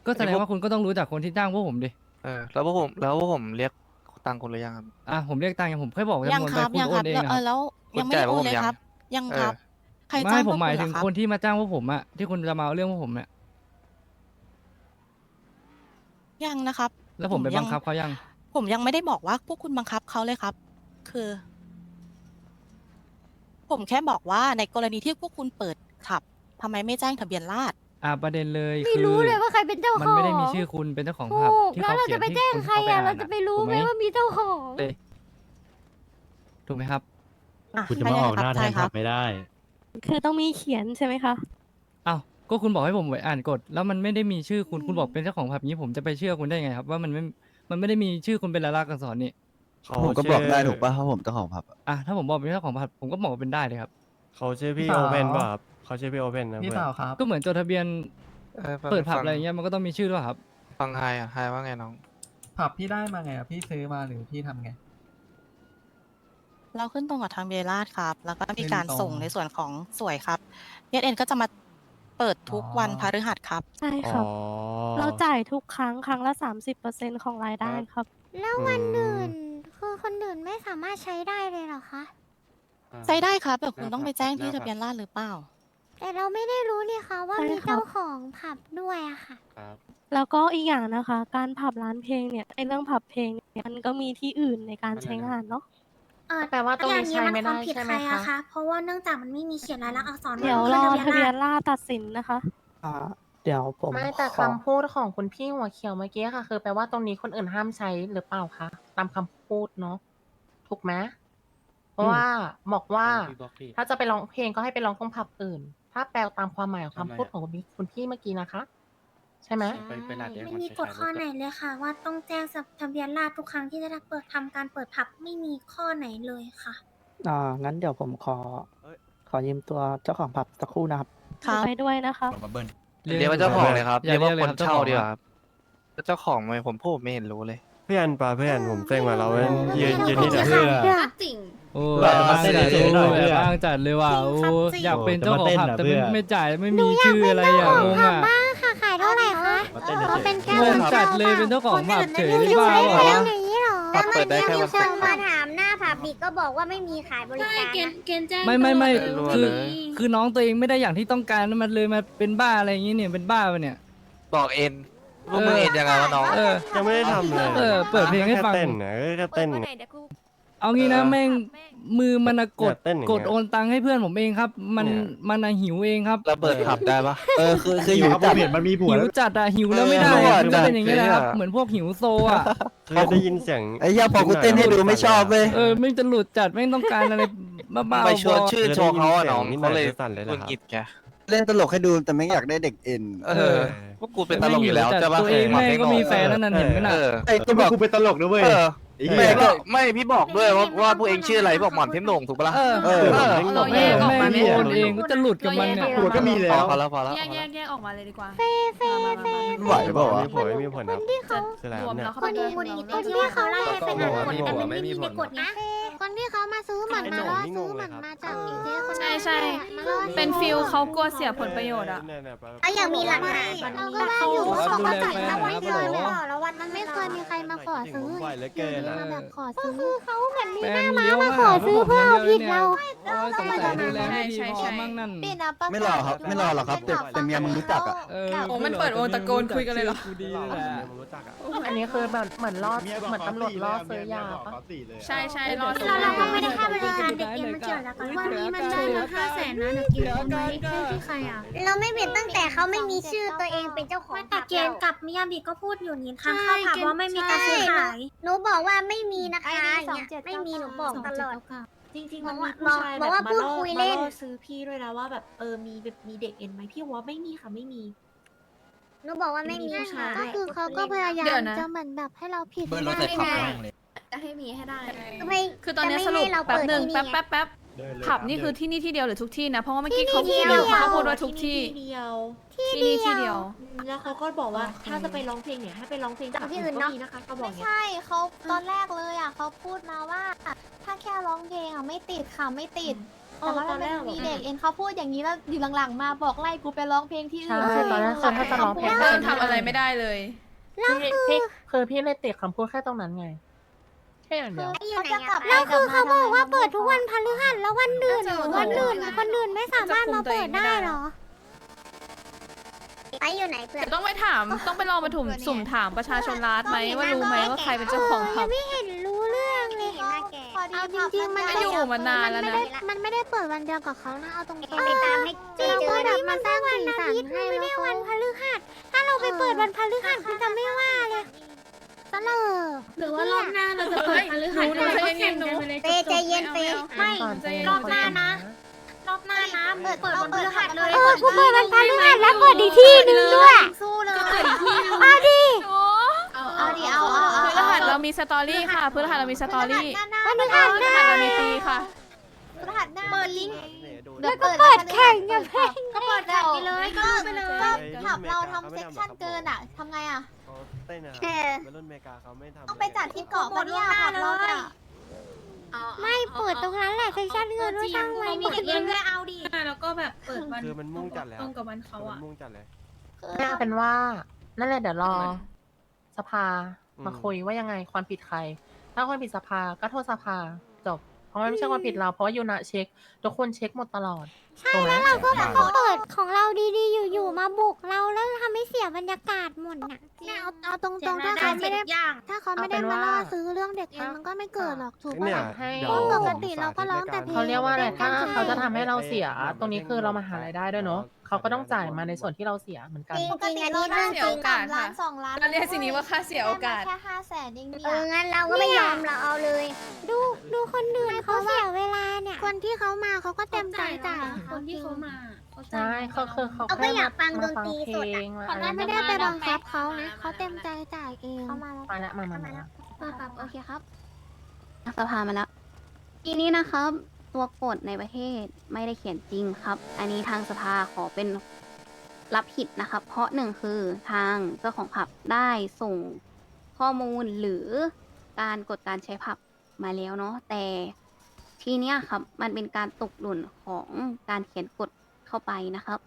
Speaker 11: ก็แสดงว่าคุณก็ต้องรู้จากคนที่จ้างพวกผมดิ
Speaker 2: เออแล้วพวกผมแล้วพวกผมเรียกตังค์คุณหรือยังครับ
Speaker 11: อะผมเรียกตังค์อย่างผมแค่บอก
Speaker 7: ยัง
Speaker 11: จำนวน
Speaker 7: ค
Speaker 11: ไป
Speaker 7: รับ
Speaker 11: คุณ
Speaker 7: ยัง
Speaker 11: โอ
Speaker 7: ครั
Speaker 11: น
Speaker 7: บ
Speaker 11: เอง
Speaker 7: แล้ว
Speaker 11: นะ
Speaker 7: เอ
Speaker 11: ครั
Speaker 7: อบแล้ว
Speaker 2: คุณ
Speaker 7: ยังไม่ได้
Speaker 2: จ่าย
Speaker 7: โอน
Speaker 2: พวกผม
Speaker 7: เลย
Speaker 2: ยัง
Speaker 7: ครับ ยัง
Speaker 2: เออ
Speaker 7: ครับ ใคร
Speaker 11: ไม่
Speaker 7: จ้าง
Speaker 11: ผม
Speaker 7: พวก
Speaker 11: หมาย
Speaker 7: คุณเหร
Speaker 11: ถึ
Speaker 7: องครับ
Speaker 11: คนที่มาจ้างพวกผมอะที่คุณจะมาเอาเรื่องพวกผมเนี่ย
Speaker 7: ยังนะครับ
Speaker 11: แล้วผมไป
Speaker 7: ยั
Speaker 11: บังคับเขายัง
Speaker 7: ผมยังไม่ได้บอกว่าพวกคุณบังคับเขาเลยครับ คือ ผมแค่บอกว่าในกรณีที่พวกคุณเปิดขับ ทำไมไม่แจ้งทะเบียนราษฎร์
Speaker 11: อะประเด็นเลย
Speaker 1: ไม่
Speaker 11: คือ
Speaker 1: รู้เลยว่าใครเป็นเจ้าของ
Speaker 11: มันไม่ได้มีชื่อคุณเป็นเจ้าของ
Speaker 1: ถู
Speaker 11: ผับ
Speaker 1: ก
Speaker 11: ที่
Speaker 1: แล้ว
Speaker 11: เขา
Speaker 1: เรา
Speaker 11: เขีย
Speaker 1: จะ
Speaker 11: น
Speaker 1: ไป
Speaker 11: ที่
Speaker 1: แจ้ง
Speaker 11: คุณ
Speaker 1: ใคร
Speaker 11: เข้าไป
Speaker 1: อะ
Speaker 11: อ่าน
Speaker 1: เราจะไปรู้ไหม
Speaker 11: ถูก
Speaker 1: ว่ามีเจ้าของ
Speaker 11: เต้ถูกไหมครับ
Speaker 7: อะ
Speaker 12: คุณจะมาออกหน้าแท
Speaker 7: ใช่
Speaker 12: น
Speaker 7: ค
Speaker 12: ขั
Speaker 7: รั
Speaker 12: บบไม่ได้
Speaker 5: คือต้องมีเขียนใช่ไหมคะ
Speaker 11: อ้าวก็คุณบอกให้ผมไปอ่านกฎแล้วมันไม่ได้มีชื่อคุณคุณบอกเป็นเจ้าของผับนี้ผมจะไปเชื่อคุณได้ไงครับ ว่ามันไม่มันไม่ได้มีชื่อคุณเป็นลายลักษณ์อักษรนี่
Speaker 6: เขา
Speaker 12: ผมก็บอกได้
Speaker 6: ชื่
Speaker 12: ถูกป่ะเพราะผมเจ้าของผับอะ
Speaker 11: อะถ้าผมบอกเป็นเจ้าของผับผมก็บอกว่าเป็นได้เลยครับ
Speaker 6: เขาชื่อพี่
Speaker 12: พี่
Speaker 6: โอ
Speaker 12: สาว
Speaker 6: เพนป่ะครับ เขาชื่อพี่โอเพนนะ
Speaker 12: พี่
Speaker 6: เพื่อน
Speaker 12: สาวครับ
Speaker 11: ก็เหมือนจดทะเบียน
Speaker 2: เออ
Speaker 11: เปิดผับ
Speaker 2: ฟัง
Speaker 11: อะไรเงี้ยมันก็ต้องมีชื่อด้วยครับ
Speaker 2: ฟังไฮอะไฮว่าไงน้อง
Speaker 12: ผับพี่ได้มาไงอะพี่ซื้อมาหรือพี่ทำไง
Speaker 7: เราขึ้นตรงกับทางเบลราดครับ แล้วก็มีการ
Speaker 12: ขึ้นตรง
Speaker 7: ส่งในส่วนของสวยครับเอเอ็นก็จะมาเปิดทุก
Speaker 12: อ๋อ
Speaker 7: วันพฤหัสครับ
Speaker 5: ใช่
Speaker 6: อ๋
Speaker 5: ครับ
Speaker 6: อ
Speaker 5: เราจ่ายทุกครั้งครั้งละสามสิบเปอร์เซ็นของรายได้ครับ
Speaker 1: แล้ววันอื่น คือคนอื่นไม่สามารถใช้ได้เลยเหรอคะ
Speaker 7: ใช้ได้ครับแต่คุณต้องไปแจ้งที่ทะเบียนราษฎร์หรือเปล่า
Speaker 1: แต่เราไม่ได้รู้นี่คะว่า
Speaker 5: ใช่
Speaker 1: มี
Speaker 5: ครับ
Speaker 1: เจ้าของผับด้วยอะค่ะ
Speaker 6: ครับ
Speaker 5: แล้วก็อีกอย่างนะคะ การผับร้านเพลงเนี่ยไอเรื่องผับเพลงเนี่ยมันก็มีที่อื่นในการใช้งานเนาะ
Speaker 3: เออ
Speaker 5: แปลว่าตรงนี้
Speaker 3: อย่
Speaker 5: ใช้ไม่ได้
Speaker 3: นควาผิด
Speaker 5: ใช่ไห
Speaker 3: ใค
Speaker 5: ม
Speaker 3: รอะ
Speaker 5: คะ
Speaker 3: คะเพราะว่าเนื่องจากมันไม่มีเขียนลายลักษณ์อักษร
Speaker 5: เดี๋ยวรอทะเบียน
Speaker 3: ราษฎ
Speaker 5: ราษฎร์ตัดสินนะคะ
Speaker 12: อ่าเดี๋ยวผม
Speaker 5: ไม่แต่
Speaker 12: ขอ
Speaker 5: คำพูดของคุณพี่หัวเขียวเมื่อกี้ค่ะ คือแปลว่าตรงนี้คนอื่นห้ามใช้หรือเปล่าคะตามคำพูดเนาะถูกไหมเพราะว่าบอกว่าถ้าจะไปร้องเพลงก็ให้ไปร้องตรงผับอื่น ถ้าแปลตามความหมายของคำพูดของคุณพี่คุณพี่เมื่อกี้นะคะ ใช่ไหม
Speaker 3: ไม่มีกฎข้อไหนเลยค่ะ ว่าต้องแจ้งทะเบียนราษฎร์ทุกครั้งที่จะเปิดทำการเปิดผับไม่มีข้อไหนเลยค่ะ
Speaker 12: อ่างั้นเดี๋ยวผมขอ ขอยืมตัวเจ้าของผับสักครู่นะครับ
Speaker 7: ครับ
Speaker 5: ไปด้วยนะคะ
Speaker 2: เรียกว่าเจ้าของเลยครับ
Speaker 11: อย่า
Speaker 2: เรียกว่า
Speaker 11: เรียก
Speaker 2: ค
Speaker 11: เลย
Speaker 2: น
Speaker 11: ครับ
Speaker 2: เช่า
Speaker 11: เจ้าของ
Speaker 2: ดีกว่าครับเจ้าของไหมผมพูดไม่เห็นรู้เลย
Speaker 6: เพื่อนป่ะเพื่อนผมเซ็งมาเราเว้ยยืนยืนที่ไหน
Speaker 1: เพื่อ
Speaker 8: จริง
Speaker 11: โอ้
Speaker 12: แบบ
Speaker 11: บ้าง
Speaker 12: เต้น
Speaker 11: จัด
Speaker 12: เฉยๆหน่อย
Speaker 11: โอ้
Speaker 12: เพื่อน
Speaker 11: บ้างจัดเลยว่ะ
Speaker 3: จริง
Speaker 11: โอ้
Speaker 3: ครับจริง
Speaker 11: อยากเป็นเจ้าของผับ
Speaker 12: จะมาเต้นน่ะ
Speaker 11: แต่ไม่
Speaker 12: เพื่อน
Speaker 11: ไม่จ่ายไม่มีชื่ออะไรอะงง
Speaker 1: ผับ
Speaker 11: อะ
Speaker 1: บ้างค่ะ ขายเท่าไหร่คะ
Speaker 12: มาเต้นเฉยๆ
Speaker 1: เขาเป็นแค่
Speaker 11: งงจัดเลยเป็นเจ้าของผับเฉย
Speaker 1: รี
Speaker 11: ได้
Speaker 1: วิว
Speaker 11: บ้า
Speaker 1: ได้
Speaker 11: เหร
Speaker 1: แค่
Speaker 11: อ
Speaker 1: อย่างนี้เหรอ
Speaker 2: ผับเปิดได้แค่วันศุกร์
Speaker 1: มาถามหน้าผับบิกก็บอกว่าไม่มีขายบริ
Speaker 8: ใช่
Speaker 1: การ
Speaker 8: เกณฑ์เกณฑ์แจ้ง
Speaker 11: ไม่ไม่ไม่
Speaker 8: ตลอด
Speaker 11: คือ
Speaker 8: เลย
Speaker 11: คือน้องตัวเองไม่ได้อย่างที่ต้องการมันเลยมาเป็นบ้าอะไรอย่างงี้เนี่ยเป็นบ้าปะเนี่ย
Speaker 2: บอกเอ็นพวกมึงเอ็นยังไงวะน้อง
Speaker 11: เออ
Speaker 6: ยังไม่ได้ทำเลย
Speaker 11: เออเปิดเพลงให้ฟัง
Speaker 6: แค่เต้นนะแค่เต้นไง
Speaker 11: เอางี้นะ
Speaker 6: เออ
Speaker 11: แม่งมือมันอะกด
Speaker 6: เนี่ยเต้นอย่างเงี้ย
Speaker 11: กดโอนตังค์ให้เพื่อนผมเองครับ มัน
Speaker 6: เนี่ย
Speaker 11: มันอะหิวเองครับ
Speaker 2: เราเปิดผับได้ปะ
Speaker 12: เออคือคืออยู่จัดมันมีผัว
Speaker 11: หิวจัดอะหิวแล้วไม่ได้
Speaker 2: เออ
Speaker 11: อะมันก็เป็นอย่างนี้แหละครับ
Speaker 2: จัด
Speaker 11: เหมือนพวกหิวโซอะ
Speaker 6: คือได้ยินเสียง
Speaker 12: ไอ้เหี้ยพอกูเต้นให้ดูไม่ชอบเว้ย
Speaker 11: เออไม่จะหลุดจัดไม่ต้องการอะไรบ้าๆ
Speaker 2: ไปชวน
Speaker 11: บอๆ
Speaker 2: ชื่อโชว์เขาอะน้อง
Speaker 6: ได้ยินเสียง
Speaker 2: เขาเลย
Speaker 6: นิดหน่อยสั่นเลยเหร
Speaker 2: คุ
Speaker 6: อ
Speaker 2: ณ
Speaker 6: ครับ
Speaker 2: กิจแก
Speaker 12: เล่นตลกให้ดูแต่ไม่อยากได้เด็กเอ็น
Speaker 2: เออพวกกูเป็นตลกอยู่แล้ว
Speaker 11: จัด
Speaker 2: ใช่ปะ
Speaker 11: ตัวเอง
Speaker 2: มา
Speaker 11: แม่
Speaker 2: เพล
Speaker 11: งก็มีแฟนนั่นน่ะเห็นไหมน่ะ
Speaker 2: เออ
Speaker 12: ไอ้ก็บอกกูเป็นตลกนะเว้ย
Speaker 2: เออ
Speaker 12: ไอ้
Speaker 2: ไม่
Speaker 12: เหี้ย
Speaker 2: ก็ไม่พี่บอกด้วยว่าว่าพวกเองชื่ออะไรบอกหม่อนเทมโหน่งถูกปะล่ะ
Speaker 11: เออ
Speaker 12: เออ
Speaker 8: เราแย
Speaker 11: แม่
Speaker 8: กออกมา
Speaker 11: แม่
Speaker 8: ไหม
Speaker 11: โอนเองก็จะหลุดกับมันเนี่ย
Speaker 12: ผัวก็มีแล้
Speaker 2: พอ
Speaker 12: ว
Speaker 2: พอแล้วพอแล้ว
Speaker 8: แยกแยกแยกออกมาเลยดีกว่า
Speaker 1: เฟเฟเฟ
Speaker 12: ไหวเปล่าวะ
Speaker 6: มีผลไม่มีผลครับ
Speaker 1: ที่เขา
Speaker 6: คืออะไร
Speaker 8: รวม
Speaker 6: เนี่ย
Speaker 8: แล้วเข้า
Speaker 1: ค
Speaker 8: ไป
Speaker 1: น
Speaker 8: ด้
Speaker 1: ที่
Speaker 8: วย
Speaker 1: คน
Speaker 8: เรา
Speaker 1: ที่ที่เขาไล่ให้ไปงานกฎ
Speaker 6: ไม่
Speaker 1: แต่
Speaker 6: มี
Speaker 1: มันไม่มี
Speaker 6: ผล
Speaker 1: ในกฎนะคนที่ เขามาซื้อเหมือนมาล่อซื้อเหมือนมาจากอีเจ๊คน
Speaker 8: ใช่
Speaker 1: นั้น
Speaker 8: ใช่
Speaker 1: มาล่อซื้อ
Speaker 8: เป็นฟิลเขากลัวเสียผลประโยชน์อะ
Speaker 1: อะอย่างมีหลักฐาน เราก็ว่าอยู่ว่าเขาก็จ่ายแล้ววันเกิน
Speaker 11: ดูแลแฟน
Speaker 1: แล้วแล้ววันนั้นไม่เคยมีใครมาขอซื้อ
Speaker 6: ไหวเหลือเกิน
Speaker 1: มา
Speaker 6: อะ
Speaker 1: แบบขอซื้อก็คือเขาเหมือนมี
Speaker 11: แฟ
Speaker 1: ห
Speaker 11: น
Speaker 1: น้าม้า
Speaker 11: เลี้ยว
Speaker 1: มา
Speaker 11: มา
Speaker 1: ขอ
Speaker 11: หา
Speaker 1: ซื้อ
Speaker 11: ผม
Speaker 1: เพื่อเอา
Speaker 11: ย่
Speaker 1: ผิ
Speaker 11: ง
Speaker 1: ด
Speaker 11: ดียว
Speaker 1: เรา
Speaker 11: นี่ยโอ้ยสงสัยดูแลไม่ดีพอมั่งนั่น
Speaker 13: ไม่หล่อครับไม่หล่อหรอกครับแต่แต่เมียมึงรู้จักอะ
Speaker 11: เออ
Speaker 8: โอ้มันเปิดวงตะโกนคุยกันเลยเหรอ
Speaker 11: กูดี
Speaker 6: หล่อ
Speaker 11: แหละ
Speaker 6: เมียมึงรู้จักอะ
Speaker 5: อันนี้คือแบบเหมือนล่อเหมือนตำรวจล่อซื้อยาปะ
Speaker 8: ใช่ใช่รอด
Speaker 3: เราเราก็ไม่ได้ค่าบริการเด็กเอ็นมันเกี่ยวแล้วกันวันนี้มันได้มาห้าแสนนะเด็กเอ็นเอาไหมให้ที่ใครอะ
Speaker 1: เราไม่ผิดตั้งแต่เขาไม่มีชื่อตัวเองเป็นเจ้าของ
Speaker 3: ไม่แต่เกณฑ์กับมิยาบิก็พูดอยู่นี่ทางเข้าผับว่าไม่มีการซื้อขาย
Speaker 1: หนูบอกว่าไม่มีนะคะอย่างเงี้ยไม่มีหนูบอกตลอด
Speaker 9: จริงๆ
Speaker 1: บ
Speaker 9: มั
Speaker 1: อนก
Speaker 9: มี
Speaker 1: ว่า
Speaker 9: ผู้ชาย
Speaker 1: บอกว่า
Speaker 9: แบบ
Speaker 1: พูด
Speaker 9: ล่อ
Speaker 1: คุยเล่น
Speaker 9: มาอซื้อพี่ด้วยนะว่าแบบเออมีแบบมีเด็กเอ็นไหมพี่บอกว่าไม่มีค่ะไม่มี
Speaker 1: หนูบอกว่าไม่มี
Speaker 9: มีผู้ชาย
Speaker 1: ก็คือเขาก็พยายา
Speaker 8: เดี๋
Speaker 1: ม
Speaker 8: ยวนะ
Speaker 1: จะเหมือนแบบให้เราผิด
Speaker 13: เบิร์นรถใส่ขับแม่งเลย
Speaker 9: จะให้มีให้ได้
Speaker 1: ไม่
Speaker 8: คือตอนนี้
Speaker 1: จะ
Speaker 8: ส
Speaker 1: ไม่
Speaker 8: รุป
Speaker 1: ให้เรา
Speaker 8: แป๊บ
Speaker 1: เปิด
Speaker 8: หนึ่ง
Speaker 1: ที่
Speaker 8: แป๊บแป๊บแป๊บผับนี่คือที่นี่ที่เดียวหรือทุกที่นะ เพราะว่าเมื่อกี้เขา
Speaker 1: ที่
Speaker 8: พูด
Speaker 1: เดียว
Speaker 8: เขาพูดว่าทุกที่
Speaker 9: ที่เดียว
Speaker 8: ที่นี่ที่เดียว
Speaker 9: แล้วเขาก็บอกว่า
Speaker 8: โอเค
Speaker 9: ถ้าจะไปร้องเพลงเนี่ยให้ไปร้องเพลง
Speaker 1: จากที่อื่น
Speaker 9: ก็
Speaker 1: เนาะ
Speaker 9: มีนะคะเขาบอก
Speaker 3: ไม่
Speaker 9: อย่างเงี้ย
Speaker 3: ใช่เขาตอนแรกเลยอะเขาพูดมาว่า ถ้าแค่ร้องเพลงอะไม่ติดค่ะไม่ติด
Speaker 9: เอ
Speaker 3: แต่
Speaker 9: อ
Speaker 3: ว่า
Speaker 9: ตอนแรก
Speaker 3: มัน
Speaker 9: บ
Speaker 3: มี
Speaker 9: อก
Speaker 3: เด็กเอ็นเขาพูดอย่างนี้แล้วอยู่หลังๆ มาบอกไล่กูไปร้องเพลงที่อื่น
Speaker 5: ใช่ตอนแรกคือถ้าจะร้องเพลง
Speaker 8: เพิ่มทำอะไรไม่ได้เลย
Speaker 5: พี่พี่คือพี่เลยติดคำพูดแค่ตรงนั้นไงแค่อย่างเดียว
Speaker 3: เขาจะกลับ
Speaker 1: แล้วคือเขาบอกว่าเปิดทุกวัน
Speaker 3: พ
Speaker 1: พฤหัสแล้ววันอื่น
Speaker 8: น่าจะ
Speaker 1: วันอื่น
Speaker 8: โอ้โห
Speaker 1: คนอื่นไม่สามารถมาเปิดได้เหรอ ไปอยู่ไหนเพื่อน
Speaker 8: เดี๋ยวต้องไปถามต้องไปลองมาถุ่มสุ่มถามประชาชนรัฐไหมว่ารู้ไหมว่าใครเป็นเจ้าของผับ
Speaker 1: ไม่เห็นรู้เรื่องเลย
Speaker 3: พอดี
Speaker 1: เอาจริงๆมัน
Speaker 8: ก็อยู่มานานแล้วนะ
Speaker 1: มันไม่ได้เปิดวันเดียวกับเขานะ เอาตรงๆไปตามให้เจอเราก็แบบมาสร้างสีสันให้ไม่ได้วันพฤหัสถ้าเราไปเปิดวันพฤหัสคุณจะไม่ว่าเลย ตลอ
Speaker 3: หรือว่ารอบหน้าเราจะเปิดพฤหัส
Speaker 8: หนู
Speaker 3: แล้วก็
Speaker 8: ใจเย็
Speaker 3: แข่
Speaker 8: น
Speaker 3: ง
Speaker 8: ๆหนู
Speaker 3: กันไปเลย
Speaker 1: เปย์ใจเย็นเปย์
Speaker 3: ไม่
Speaker 5: ก่อนใจเย็น
Speaker 3: รอบหน้านะ รอบหน้านะเปิดเปิดวันพฤหัสเลย
Speaker 1: เออกูเปิดวันพฤหัสแล้วเปิดอีกที่หนึงด้วย
Speaker 3: สู้เลย
Speaker 1: เอาดิ
Speaker 3: เอาดิเอาเอาเอา
Speaker 8: พฤหัสเรามีสตอรี่ค่ะพฤหัสเรามีสตอรี่
Speaker 1: วันพฤหัส
Speaker 8: พฤ
Speaker 1: หน้า
Speaker 8: หัสเรามีตีค่ะ
Speaker 3: พฤหัสหน้าเปิดลิงก์
Speaker 1: แล้วก็เปิดแข่งกันไป
Speaker 3: ก็เปิดแข่งไปเลยก็ไปเลย ก็
Speaker 6: เฮ้ย
Speaker 3: ผับเรา
Speaker 6: อเมริกา
Speaker 3: ทำเซ็กชั่น
Speaker 6: เขาไม่ทำหรอกครับ
Speaker 3: เกินอะทำไงอะ
Speaker 6: เขาเต้นนะครับ
Speaker 1: เออ
Speaker 6: วัยรุ่นอเมริกาเขาไม่ทำ
Speaker 3: ต้องไปจัดที่เกาะปะเนี่ยผับเราอะ
Speaker 1: ไม่เปิดตรงนั้นแหละเซสชั่นเงินว่าช่างไว้
Speaker 3: มีเด็กเอ็นด้วยเอาดิ
Speaker 9: แล้วก็แบบเปิดวัน
Speaker 6: คือมันมุ่งจัดแล้ว
Speaker 9: ตรงกับวันเขาอะ
Speaker 6: มันมุ่งจัดเลย
Speaker 5: เอาเป็นว่า นั่นแหละเดี๋ยวรอ สภา
Speaker 6: อืม
Speaker 5: มาคุยว่ายังไงความผิดใคร ถ้าความผิดสภาก็โทษสภาจบ เพราะมันไม่ใช่ความผิดเราเพราะว่ายูนะเช็คทุกคนเช็คหมดตลอด
Speaker 1: ใช่
Speaker 5: ถูกไหม
Speaker 1: แล้วเราก็เขาเปิดของเราดีๆ อยู่ๆมาบุกเราแล้วทำให้เสียบรรยากาศหมดน่ะเนี่ยเอาเอาตรงๆถ้าเขาไม่ได้
Speaker 3: ย่าง
Speaker 1: ถ้าเขาไม่ได้
Speaker 5: เอาเป็น
Speaker 1: มา
Speaker 5: ว่า
Speaker 1: ล่อซื้อเรื่องเด็กเองมันก็ไม่เกิดหรอกถูก
Speaker 6: เนี่
Speaker 1: ปะ
Speaker 6: ย
Speaker 5: ให้
Speaker 6: เดี๋ยว
Speaker 1: เพราะปก
Speaker 6: ผม
Speaker 1: ติเราก็ร้องแต่เพลง
Speaker 5: เขาเรียกว่าอะไรถ้า
Speaker 1: ใช่
Speaker 5: เขาจะทำให้เราเสีย ตรงนี้คือเรามาหารายได้ด้วยเนาะเขาก็ต้องจ่ายมาในส่วนที่เราเสียเหมือนกัน
Speaker 1: จริง
Speaker 3: ปกติเราได้
Speaker 8: เสียโอกาส
Speaker 3: ล้า
Speaker 8: ค่ะ
Speaker 3: นสองล้าน
Speaker 8: ก็เรียกสิ่งนี้ว่าค่าเสียโอกาส
Speaker 3: ได้มแค่ห้าแสนเองเนี่
Speaker 1: เอยองั้นเราก็ไม่ยอมเราเอาเลย ดูดูคนอื่นเขาเสียเวลาเนี่ยคนที่เขามาเขาก็เต็มใจจ่าย
Speaker 3: คนที่เขามา
Speaker 5: ใช่เขาคือเขา
Speaker 1: เขาก็
Speaker 5: แค่
Speaker 1: อยากฟังด
Speaker 5: มานฟัง
Speaker 1: ตรี
Speaker 5: เพ
Speaker 1: ส
Speaker 5: ล
Speaker 1: ดอะ
Speaker 5: งมา
Speaker 1: เขา
Speaker 5: อะไร
Speaker 1: ไม่ได้ไปบังคับเขานะเขาเต็มใจจ่ายเอง
Speaker 3: เขามาแล้ว
Speaker 5: มาแล้วมามามามา
Speaker 4: โอเคครับ สภามาแล้วทีนี้นะครับ ตัวกฎในประเทศไม่ได้เขียนจริงครับ อันนี้ทางสภาขอเป็นรับผิดนะครับ เพราะหนึ่งคือทางเจ้าของผับได้ส่งข้อมูลหรือการกดการใช้ผับมาแล้วเนาะแต่ ทีเนี้ยครับมันเป็นการตกหล่นของการเขียนกฎเข้าไปนะครับ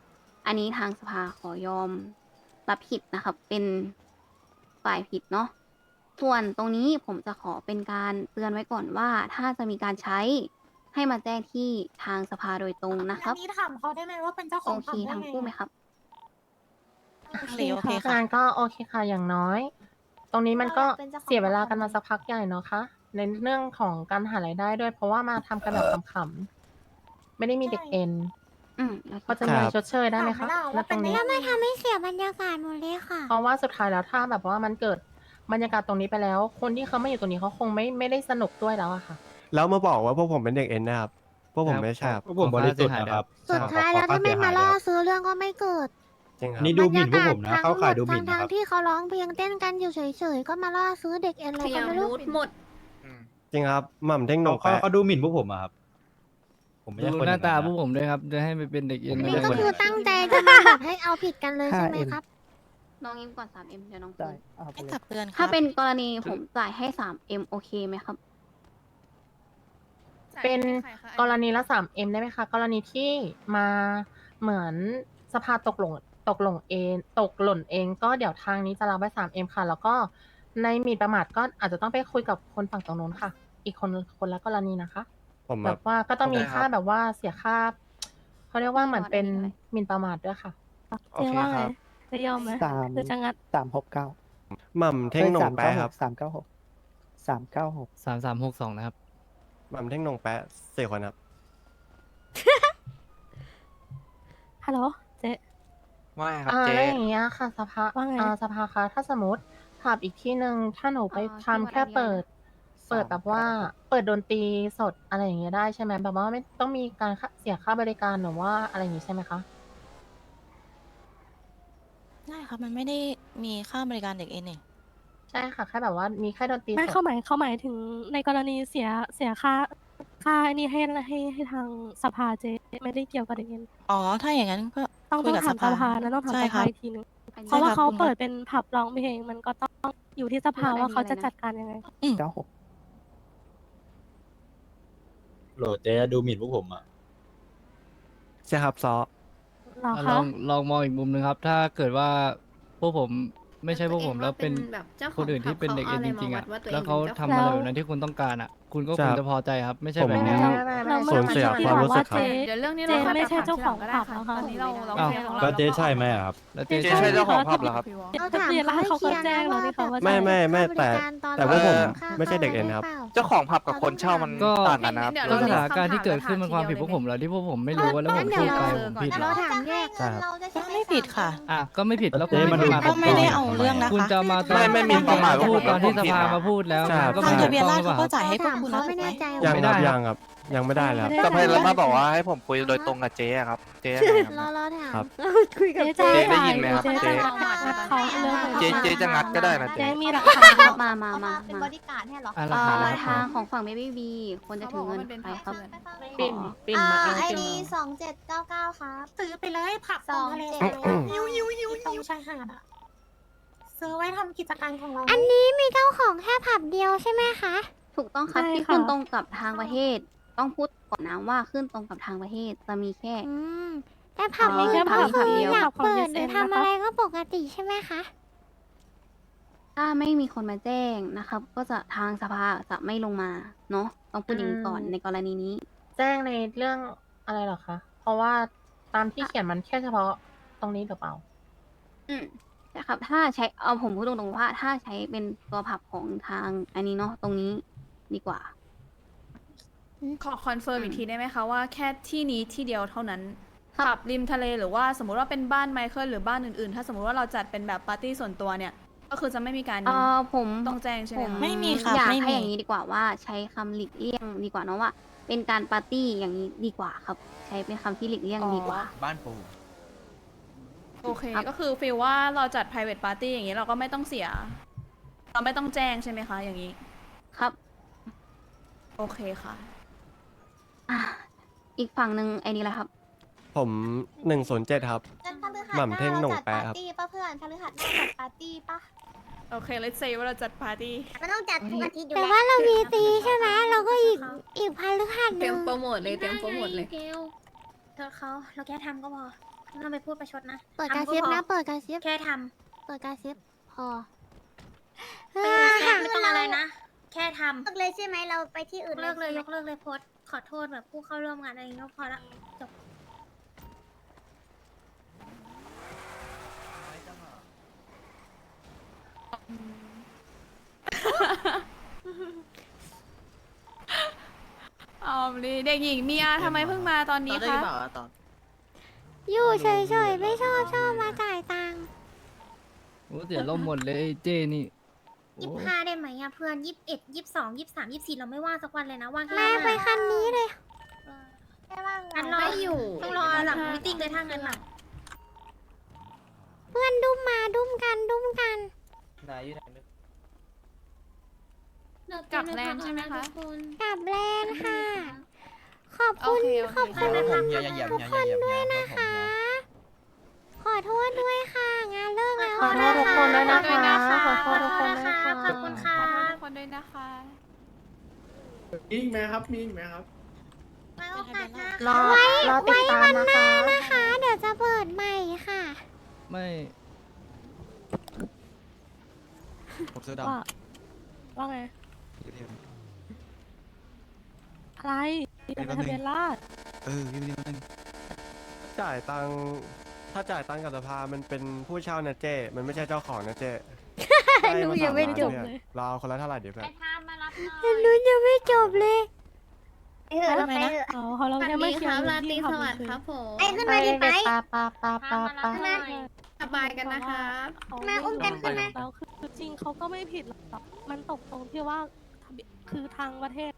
Speaker 4: อันนี้ทางสภาขอยอมรับผิดนะครับ เป็นฝ่ายผิดเนาะส่วนตรงนี้ผมจะขอเป็นการเตือนไว้ก่อนว่า ถ้าจะมีการใช้ให้มาแจ้งที่ทางสภาโดยตรงนะครับ
Speaker 3: อันนี้ถามเขาได้ไหมว่าเป็นเจ้าข
Speaker 4: โอ
Speaker 3: อง
Speaker 4: เคทั้งคู่ไหมครับ
Speaker 7: โอเคโอเคค่ะ
Speaker 5: การก็โอเคค่ะอย่างน้อย ตรงนี้มันก็เสียเวลากันมาสักพักใหญ่เนาะคะในเรื่องของการหารายได้ด้วย เพราะว่ามาทำกันแบบขำๆ ไม่ได้มีเด็กเอ็น
Speaker 4: อืมโอเค
Speaker 5: พอจะมีชดเชยได้ไหมคะณตรงนี้
Speaker 1: แล้วไม่ทำให้เสียบรรยากาศหมดเลยค่ะ
Speaker 5: เพราะว่าสุดท้ายแล้วถ้าแบบว่ามันเกิดบรรยากาศตรงนี้ไปแล้ว คนที่เขาไม่อยู่ตรงนี้เขาคงไม่ไม่ได้สนุกด้วยแล้วอะค่ะ
Speaker 6: แล้วมาบอกว่าพวกผมเป็นเด็กเอ็นนะครับ พวกผมไม่ใช่ครับ
Speaker 11: พวกผมบริสุทธิ์นะครับ
Speaker 1: สุดท้ายแล้วถ้าไม่มาล่อซื้อเรื่องก็ไม่เกิด
Speaker 6: จริงครับ
Speaker 13: นี่ดูหมิ่นพวกผมนะ
Speaker 1: บรรยกศ
Speaker 13: เข้าข่ายดูหมิ่น
Speaker 1: ทั้
Speaker 13: นะ
Speaker 1: ง
Speaker 13: ครับ
Speaker 1: ๆที่เขาร้องเพลงเต้นกันอยู่เฉยๆ ก็มาล่อซื้อเด็กเอ็นอะไรก็ไม่รู้
Speaker 8: หมด
Speaker 6: จ ริงครับหม่ำเท่งหน
Speaker 13: เขา
Speaker 6: ง
Speaker 13: เขา
Speaker 6: แปะ
Speaker 13: เขาดูหมิ่นพวกผมอะครับ ผมไม่ใช่
Speaker 11: ดู
Speaker 13: คน
Speaker 11: หน้าตา
Speaker 13: อย่ง
Speaker 11: พวกผมด้วยครับจะให้ไปเป็นเด็กเอ็น
Speaker 1: นี่
Speaker 11: ได้
Speaker 1: ก็
Speaker 11: ไง
Speaker 1: คือตั้งใจจะมาแบบให้เอาผิดกันเลยใช่ไหม
Speaker 12: 5M
Speaker 1: ครับ
Speaker 4: น้องอิมก่อน 3M เดี๋ยวน้อง
Speaker 12: ได้
Speaker 4: คืน
Speaker 12: เอาไป
Speaker 7: ไม่
Speaker 12: เลย
Speaker 7: ตักเตือนครับ
Speaker 4: ถ้าเป็นกรณีผมจ่ายให้ 3M โอเคไหมครับ
Speaker 5: เป็น กรณีละสามเอ็มได้ไหมคะ กรณีที่มาเหมือนสภาตกหลงตกหลงเองตกหล่นเองก็เดี๋ยวทางนี้จะรับไว้สามเอ็มค่ะ แล้วก็ในหมีประมาทก็อาจจะต้องไปคุยกับคนฝั่งตรงนู้นค่ะ อีกคนคนละกรณีนะคะ
Speaker 6: ผม
Speaker 5: แบ
Speaker 6: แบบ
Speaker 5: บ ว่าก็ต้องมี
Speaker 2: โอเคครับ
Speaker 5: ค่าแบบว่าเสียค่าเขาเรียกว่าเหมือนเป็น
Speaker 4: ไม่เป็นไร
Speaker 5: หมิ่นประมาทด้วยค่ะ
Speaker 2: โอเคครับ
Speaker 3: จะยอมไหม
Speaker 12: สาม
Speaker 3: หรือจะงัด
Speaker 12: สามหกเก้า
Speaker 6: หม่ำเท่งหนงแปะครับ
Speaker 12: สามเก้าหกสามเก้าหก
Speaker 11: สามสามหกสองนะครับ
Speaker 6: หม่ำเท่งหนงแปะสี่คนครับ
Speaker 3: ฮัลโหลเจ๊
Speaker 2: ว่าไงครับ
Speaker 5: อ่า
Speaker 2: เจ๊
Speaker 5: แล้วอย่างเงี้ยค่ะสภา
Speaker 3: ว่าไง
Speaker 5: อ่าสภาคะถ้าสมมติผับอีกที่หนึ่งถ้าหนูไป
Speaker 4: อ๋อ
Speaker 5: ทำ
Speaker 4: ที่วัด
Speaker 5: แค่
Speaker 4: อาเดีย
Speaker 5: เปิด เปิด
Speaker 11: สาม
Speaker 5: แบบว่าเปิดดนตรีสดอะไรอย่างเงี้ยได้ใช่ไหมแบบว่าไม่ต้องมีการค่าเสียค่าบริการหรือว่าอะไรอย่างงี้ใช่ไหมคะ
Speaker 7: ได้ครับมันไม่ได้มีค่าบริการเด็กเอ็นเอง
Speaker 5: ใช่ค่ะแค่แบบว่ามีแค่ดนตรี
Speaker 3: ไม่
Speaker 5: ส
Speaker 3: เข้า
Speaker 5: ด
Speaker 3: หมายเข้าหมายถึงในกรณีเสียเสียค่าค่านี่ให้ให้ให้ทางสภาเจ๊ไม่ได้เกี่ยวกับเด็กเอ็น
Speaker 7: อ๋อ ถ้าอย่างนั้นก็
Speaker 3: ต้อง
Speaker 7: คุ
Speaker 3: ต้
Speaker 7: ย
Speaker 3: อง
Speaker 7: กับ
Speaker 3: ถาม
Speaker 7: ส
Speaker 3: ส
Speaker 7: ภา
Speaker 3: ภานะต้องถาม
Speaker 7: ใช่
Speaker 3: ส
Speaker 7: ครั
Speaker 3: ภา
Speaker 7: บ
Speaker 3: อีกทีนึง
Speaker 4: อันนี้
Speaker 3: เพราะว่า
Speaker 7: ใช่ครับ
Speaker 3: เขา
Speaker 7: คุณ
Speaker 3: เปิดเป็นผับร้องเพลงมันก็ต้องอยู่ที่สภา
Speaker 4: อันนี้
Speaker 3: ว่าเขาจะ
Speaker 4: อะไรนะ
Speaker 3: จัดการยังไง
Speaker 12: เก้าหก
Speaker 13: โหลดเจ๊ดูหมิ่นพวกผมอะ
Speaker 6: ใช่ครับซอ
Speaker 3: เหรอ
Speaker 11: อะล
Speaker 3: คะ
Speaker 11: องลองมองอีกมุมหนึงครับ ถ้าเกิดว่าพวกผมไม่ใช่พวกผมแล้วเป็นคนอื่นที่เป็นเด็กเอ็นจริงๆอะ แล้วเขาทำอะไรแบบนั้นที่คุณต้องการอะคุณก็
Speaker 6: ใช่
Speaker 11: คง
Speaker 6: ครับ
Speaker 11: จะพอใจครับ ไม่ใช่
Speaker 6: ผม
Speaker 11: แบบ
Speaker 5: ไม่
Speaker 11: นี้
Speaker 5: ไม่
Speaker 11: ครับ
Speaker 5: ไม่ไม่
Speaker 3: เรา
Speaker 5: ไม่
Speaker 6: สูญเสีย
Speaker 3: ที่
Speaker 6: ความ
Speaker 3: บอก
Speaker 6: รู้สึ
Speaker 3: ว่าก
Speaker 6: ครับ
Speaker 3: เจ๊
Speaker 8: เดี๋ยวเรื่องนี้
Speaker 3: เจ๊
Speaker 8: เรา
Speaker 3: ไม่ใช่
Speaker 8: ถ
Speaker 3: เจ้าของ
Speaker 8: ทีหลั
Speaker 3: ผับ
Speaker 8: ก็
Speaker 3: แล้วค่ะ
Speaker 8: ได้ตอนนี้เราเรา
Speaker 11: อ้าว
Speaker 8: แค่ของเรา
Speaker 13: ก็เจ๊ใช่ไหมอะครับ
Speaker 11: แล้ว
Speaker 3: เจ๊
Speaker 11: เจ๊
Speaker 2: ใช่เจ้าของผับเหรอครับ
Speaker 1: เรา
Speaker 3: แต่
Speaker 1: ถาม
Speaker 3: เรียนแล้ว
Speaker 1: ให้
Speaker 3: เขา
Speaker 1: เคลี
Speaker 3: ก็
Speaker 1: ยร์
Speaker 3: แจ้ง
Speaker 1: นะ
Speaker 3: เรา
Speaker 1: ว่า
Speaker 3: ที่เขาว่า
Speaker 1: แบบ
Speaker 6: ไม่ไม่ไม่แต่
Speaker 1: ค่าบริการตอน
Speaker 6: แต่ว่าผม
Speaker 1: ค่า
Speaker 6: ไม่ใช่เด็กเอ็น
Speaker 1: ข้า
Speaker 6: ครับ
Speaker 1: ได้ปล่า
Speaker 2: เจ้าของผับกับคนเช่ามัน
Speaker 11: ก็
Speaker 2: ต่างกันนะครับ
Speaker 8: เดี๋ยว
Speaker 11: ก็
Speaker 8: เรา
Speaker 11: สถานการณ์ที่เกิดขึ้นมันความผิดพวกผมแล้วที่พวกผมไม่รู้แล้วผมพูดไปผมผิดเหร
Speaker 1: เรา
Speaker 11: อ
Speaker 1: ถามแยก
Speaker 6: ใช่ครับ
Speaker 1: เราจะใช้
Speaker 7: ไม่ผิดค่ะ
Speaker 11: อะก็ไม่ผิดแล้ว
Speaker 13: เจ๊
Speaker 11: คุณ
Speaker 13: มาดู
Speaker 11: มา
Speaker 7: ก็ไม่ได้เอาเรื่องนะคะ
Speaker 11: คุณจะมาตอน
Speaker 2: ไม่ไม่มีประมาท
Speaker 11: พูดตอนที่
Speaker 2: ผม
Speaker 11: ส
Speaker 2: ผิด
Speaker 11: ภา
Speaker 2: นะ
Speaker 11: มาพูดแล้ว
Speaker 6: ใช่ครับ
Speaker 11: ก็
Speaker 7: ทาง
Speaker 11: ไม่
Speaker 7: ทะเบียนราษฎร์
Speaker 11: ถู
Speaker 7: เขา
Speaker 11: ก
Speaker 7: ก็
Speaker 11: ต้องหรือเปล่า
Speaker 7: จ่ายให้พวก
Speaker 1: ถาม
Speaker 7: คุณ
Speaker 1: เขา
Speaker 7: แล้ว
Speaker 1: ไม่
Speaker 7: ถูกไหม
Speaker 1: แน่ใจ
Speaker 6: ยัง
Speaker 11: ไม่
Speaker 6: ค
Speaker 11: ได้
Speaker 6: รับ
Speaker 11: ครับ
Speaker 6: ยังครับยังไม่ได้เลยครับ
Speaker 2: แต่พยามาบอกว่าให้ผมคุยโดยตรงกับเจ๊อะครับ เจ๊ยังไงครับ
Speaker 1: เราเราถาม
Speaker 6: ครับ
Speaker 1: คุยกับ
Speaker 3: เจ๊
Speaker 2: เจ๊ได้ยินไหมครับ
Speaker 3: เจ๊
Speaker 2: เจ๊
Speaker 3: จะงัดเขาเรื่องของ
Speaker 2: เจ๊เจ๊จะงัดก็ได้นะ
Speaker 3: เจ๊
Speaker 2: เจ๊
Speaker 3: มีหลักฐาน
Speaker 4: ครับมามามา
Speaker 9: เป็น
Speaker 4: มา
Speaker 9: บริการให้เหรอ
Speaker 11: อะ
Speaker 4: เอ่
Speaker 11: ราคา
Speaker 4: อ
Speaker 11: ราคา
Speaker 4: ทางของฝั่งเบบี้บีควรจะ
Speaker 8: เขา
Speaker 4: ถื
Speaker 8: บอ
Speaker 4: อกเงิ
Speaker 8: ว่านมันเป็น
Speaker 4: ใคร
Speaker 8: ผับ
Speaker 4: ครับ
Speaker 8: เพื่อน
Speaker 5: ปิ่นปิ่นมาเอา
Speaker 1: ไอ
Speaker 5: ปิ่น
Speaker 1: ดี
Speaker 5: มา
Speaker 1: สองเจ็ดเก้าเก้าครับ
Speaker 3: ซื้อไปเลยผับ
Speaker 1: สอง
Speaker 3: ทะเล
Speaker 1: เจ็ด
Speaker 3: ยิวยิวยิวตรงชายหาดอะซื้อไว้ทำกิจการของเรา
Speaker 1: อันนี้มีเจ้าของแค่ผับเดียวใช่ไหมคะ
Speaker 4: ถูกต้องครับ
Speaker 3: ใช่
Speaker 4: ที่
Speaker 3: ค่ะ
Speaker 4: ขึ้นตรงกับทางประเทศ ต้องพูดก่อนนะว่าขึ้นตรงกับทางประเทศจะมีแค่
Speaker 1: อืมแต่ผับ
Speaker 4: อ๋อ
Speaker 1: นี้
Speaker 4: ผั
Speaker 1: ก็
Speaker 4: บ
Speaker 1: คือ
Speaker 4: เดียว
Speaker 1: อยากเปิดห
Speaker 3: ผับของ
Speaker 1: รือ
Speaker 3: USN
Speaker 1: ทำอะไรก็ปกติใช่ไหมคะ
Speaker 4: ถ้าไม่มีคนมาแจ้งนะครับ ก็จะทางสภาจะไม่ลงมาเนาะต้องพูดอย่างนี้ก่อน
Speaker 5: อืม
Speaker 4: ในกรณีนี้
Speaker 5: แจ้งในเรื่องอะไรเหรอคะ เพราะว่าตามที่เขียนมันแค่เฉพาะตรงนี้หรือเปล่า
Speaker 4: อืมนะครับ ถ้าใช้เอาผมพูดตรงๆว่าถ้าใช้เป็นตัวผับของทางอันนี้เนาะตรงนี้ ดีกว่า
Speaker 8: ขอคอนเฟิร์มอีกทีได้ไหมคะว่าแค่ที่นี้ที่เดียวเท่านั้น
Speaker 4: ครับ
Speaker 8: ผับริมทะเลหรือว่าสมมติว่าเป็นบ้านไมเคิลหรือบ้านอื่นๆ ถ้าสมมติว่าเราจัดเป็นแบบปาร์ตี้ส่วนตัวเนี่ย ก็คือจะไม่มีการ
Speaker 4: เออผม
Speaker 8: ต้องแจ้งใช่ไห
Speaker 4: ผมม
Speaker 8: คะ
Speaker 7: ไม่มีค่ะ
Speaker 4: อยาก
Speaker 7: ไม่มี
Speaker 4: ให้อย่างนี้ดีกว่าว่าใช้คำหลีกเลี่ยงดีกว่าเนาะว่า เป็นการปาร์ตี้อย่างนี้ดีกว่าครับ ใช้เป็นคำที่หลีกเลี่ยงดีกว่า
Speaker 13: บ้านปู
Speaker 8: โอเค
Speaker 4: ครับ
Speaker 8: ก็คือฟีลว่าเราจัด private party อย่างนี้เราก็ไม่ต้องเสีย เราไม่ต้องแจ้งใช่ไหมคะ อย่างนี้
Speaker 4: ครับ
Speaker 8: โอเคค่ะ
Speaker 4: อะอีกฝั่งหนึ่งไอ้นี่แหละครับ
Speaker 6: ผมหนึ่งศูนย์เจ็ดครับ
Speaker 1: งั้นพฤหัส
Speaker 6: หม่ำเท่ง
Speaker 1: น้า
Speaker 6: หน่ง
Speaker 1: จัด
Speaker 6: แปะ
Speaker 1: ปา
Speaker 6: ครับ
Speaker 1: ร์ตี้ป่ะเพื่อนพฤหัสหน้าจัดปาร์ตี้ป่ะ
Speaker 8: โอเค let's say ว่าเราจัด party
Speaker 1: มันต้องจัดทุกอาทิตย์อยู่แต่ว่าเรามีตีใช่ไหมเราก็อีกอีกพฤหัสห
Speaker 8: เตรี
Speaker 1: นึ่
Speaker 8: ยม
Speaker 1: ง
Speaker 8: โปรโมทเลย เตรียมโปรโมทเลย
Speaker 3: เกลเธอเขาเราแค่ทำก็พอไม่ต้องไปพูดประชดนะ
Speaker 1: เปิดกระซิบนะเปิดกระซิบ
Speaker 3: แค่ท
Speaker 1: เปิดกระซิบพอำ
Speaker 3: ไม่ต้องอะไรนะ แค่ท
Speaker 1: เลิกเลยใช่ไหมเราไปที่อื่นำ
Speaker 3: เลิกเลยยกเลิกเลยโพสต์ขอโทษแบบผู้เข้าร่วมงานอะไรอย่างเงี้ยก็พอละจบ
Speaker 8: อ๋อดีเด็กหญิงมีอาทำไมเพิ่งมาตอนนี้คะ
Speaker 1: อยู่เฉยๆ ไม่ชอบชอบมาจ่ายตังค์
Speaker 11: โอ้เสียลมหมดเลยไอ้เจ้นี่โอ้
Speaker 3: ยี่สิบห้าได้ไหมอะเพื่อนยี่สิบเอ็ดยี่สิบสองยี่สิบสามยี่สิบสี่เราไม่ว่างสักวันเลยนะว่างแค่
Speaker 1: มาไป
Speaker 3: ห้า
Speaker 1: คันนี้เลยไม่ว่าง
Speaker 3: งั้นรออยู่ต้องรอหลังมิติ้งเลยถ้างั้นหลัง
Speaker 1: เพื่อนดุ้มมาดุ้มกันดุ้มกัน
Speaker 2: นายอยู่ไหนนึก
Speaker 8: กลับแลนด์ใช่ไหมคะ
Speaker 1: กลับแลนด์ค่ะ ขอบ
Speaker 8: โอ
Speaker 1: คุณ
Speaker 8: เคโอเค
Speaker 1: ขอบคุณ
Speaker 13: ผมอย่าอย่าเหยียบ
Speaker 1: ทุก
Speaker 13: อย่า
Speaker 1: ค
Speaker 13: อย่านเหยียบ
Speaker 1: ด้วย
Speaker 13: อย่า
Speaker 1: นะ
Speaker 13: ผม
Speaker 1: คะ ขอโทษด้วยค่ะ งานเลิกแล้ว
Speaker 5: ขอโทษทุกคนด้วยนะ
Speaker 8: ด้วย
Speaker 5: คะ
Speaker 8: นะคะ
Speaker 5: ขอโทษทุกคนด้วยค่ะ
Speaker 3: ขอบคุณค่ะ
Speaker 8: ขอโทษทุกคนด้วยนะคะ
Speaker 12: มีอีกไหมครับ มีอีกไหมครับ
Speaker 1: ไว้โอกาสหน้าร
Speaker 5: อรอติดตามนะคะ
Speaker 1: นะคะ เดี๋ยวจะเปิดใหม่ค่ะ
Speaker 11: ไม่
Speaker 13: ผมเสื้อด
Speaker 3: ว่า ว่าไง
Speaker 12: อะไรจะไปทะเบียนราษฎร์
Speaker 14: เออพี่พี่นึง
Speaker 6: จ่ายตังค์ ถ้าจ่ายตังค์กับสภา มันเป็นผู้เช่านะเจ้ มันไม่ใช่เจ้าของนะเจ้
Speaker 1: หนูยังไม่จบ
Speaker 6: เลย เราเอาคนละเท่าไหร่เดี๋ยวเพื่อน
Speaker 15: ทามมารับหน่อย
Speaker 1: หนูยังไม่จบเลย
Speaker 16: เออเราไปเถอะ
Speaker 12: อ๋อเขาเรายังไม่เคลียร์พื้นที่เขาเลย
Speaker 16: ไอ้ขึ้นมาดิไป
Speaker 5: ปาปาปาปาปา
Speaker 16: ขึ้นมา
Speaker 8: สบายกันนะคะ
Speaker 16: มาอุ้มกันขึ้นมา
Speaker 12: แล้วคือจริงเขาก็ไม่ผิดหรอก มันตกตรงที่ว่าทะเบียนคือทางประเทศ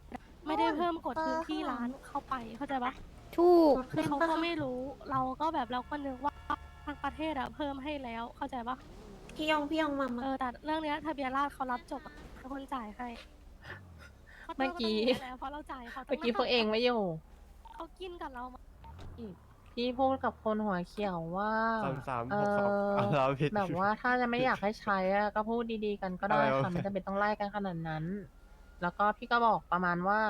Speaker 12: ไม่ได้เพิ่มกฎพื้นที่ร้านเข้าไปเข้าใจปะ
Speaker 1: ถูก
Speaker 12: คือเขาก็ไม่รู้ เราก็แบบเราก็นึกว่า ทางประเทศอะเพิ่มให้แล้วเข้าใจปะ
Speaker 16: พี่ยองพี่ยองมา
Speaker 12: เออแต่เรื่องเนี้ยทะเบียนราษฎร์เขารับจบอะเป็นคนจ่ายให้
Speaker 5: เมื่อกี้
Speaker 12: ขาต้องรู้แล้วเพราะเราจ่ายเขา
Speaker 5: เมื่อกี้พวกเองไม่อยู่
Speaker 12: เขากินกับเรามา
Speaker 5: พี่พูดกับคนหัวเขียวว่า
Speaker 6: สามสาม
Speaker 5: เอ
Speaker 6: หกสอง
Speaker 5: อ
Speaker 6: เอาเราผิด
Speaker 5: แบบว่าถ้าจะไม่อยากให้ใช้อะก็พูดดีๆกันก็ได้
Speaker 6: อะไรวะ
Speaker 5: ค่ะไม่จำเป็นต้องไล่กันขนาดนั้น แล้วก็พี่ก็บอกประมาณว่า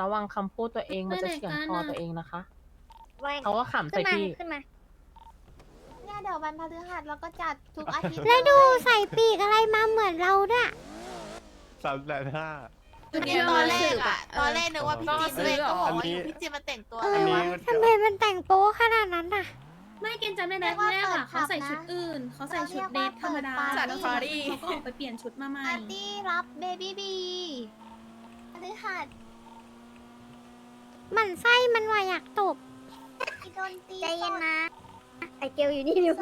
Speaker 5: ระวังคำพูดตัวเองมันจะเฉียงคอตัวเองนะคะ เขาก็ขำ
Speaker 16: ขึ้
Speaker 5: ใส่
Speaker 16: นมา
Speaker 5: พี่
Speaker 16: ขึ้นมา
Speaker 9: เนี่ยเดี๋ยววันพฤหัสเราก็จัดทุกอาทิตย์
Speaker 1: แล้วดูใส่ปีกอะไรมาเหมือนเราด้วย
Speaker 6: สามแสนห้า
Speaker 9: เนี่ยตอนแรกอะตอนแรกนึกว่าพี่จิมเลยก็บอก
Speaker 6: อัน
Speaker 9: ว่า
Speaker 6: นี้
Speaker 9: อยู่พี่จิมมาแต่งตัว
Speaker 1: เอ
Speaker 9: อะไร
Speaker 1: อ
Speaker 9: วะ
Speaker 1: ทำไมมันแต่งโป๊ขนาดนั้นน่ะ
Speaker 16: ไม่เกณฑ์จำได้นะที่แรกอะเขาใส่ชุดอื่น เขาใส่ชุดเดทธรรมดา
Speaker 8: จัดปาร์ตี้
Speaker 16: เขาก็ออกไปเปลี่ยนชุดมาใหม่
Speaker 9: ปาร์ตี้รับเบบี้บีพฤหัส
Speaker 1: มันไส้มันว่าอยากตบ
Speaker 9: มีดนตรี
Speaker 16: ใจเย็นนะ ไอเกลอยู่นี่ดิว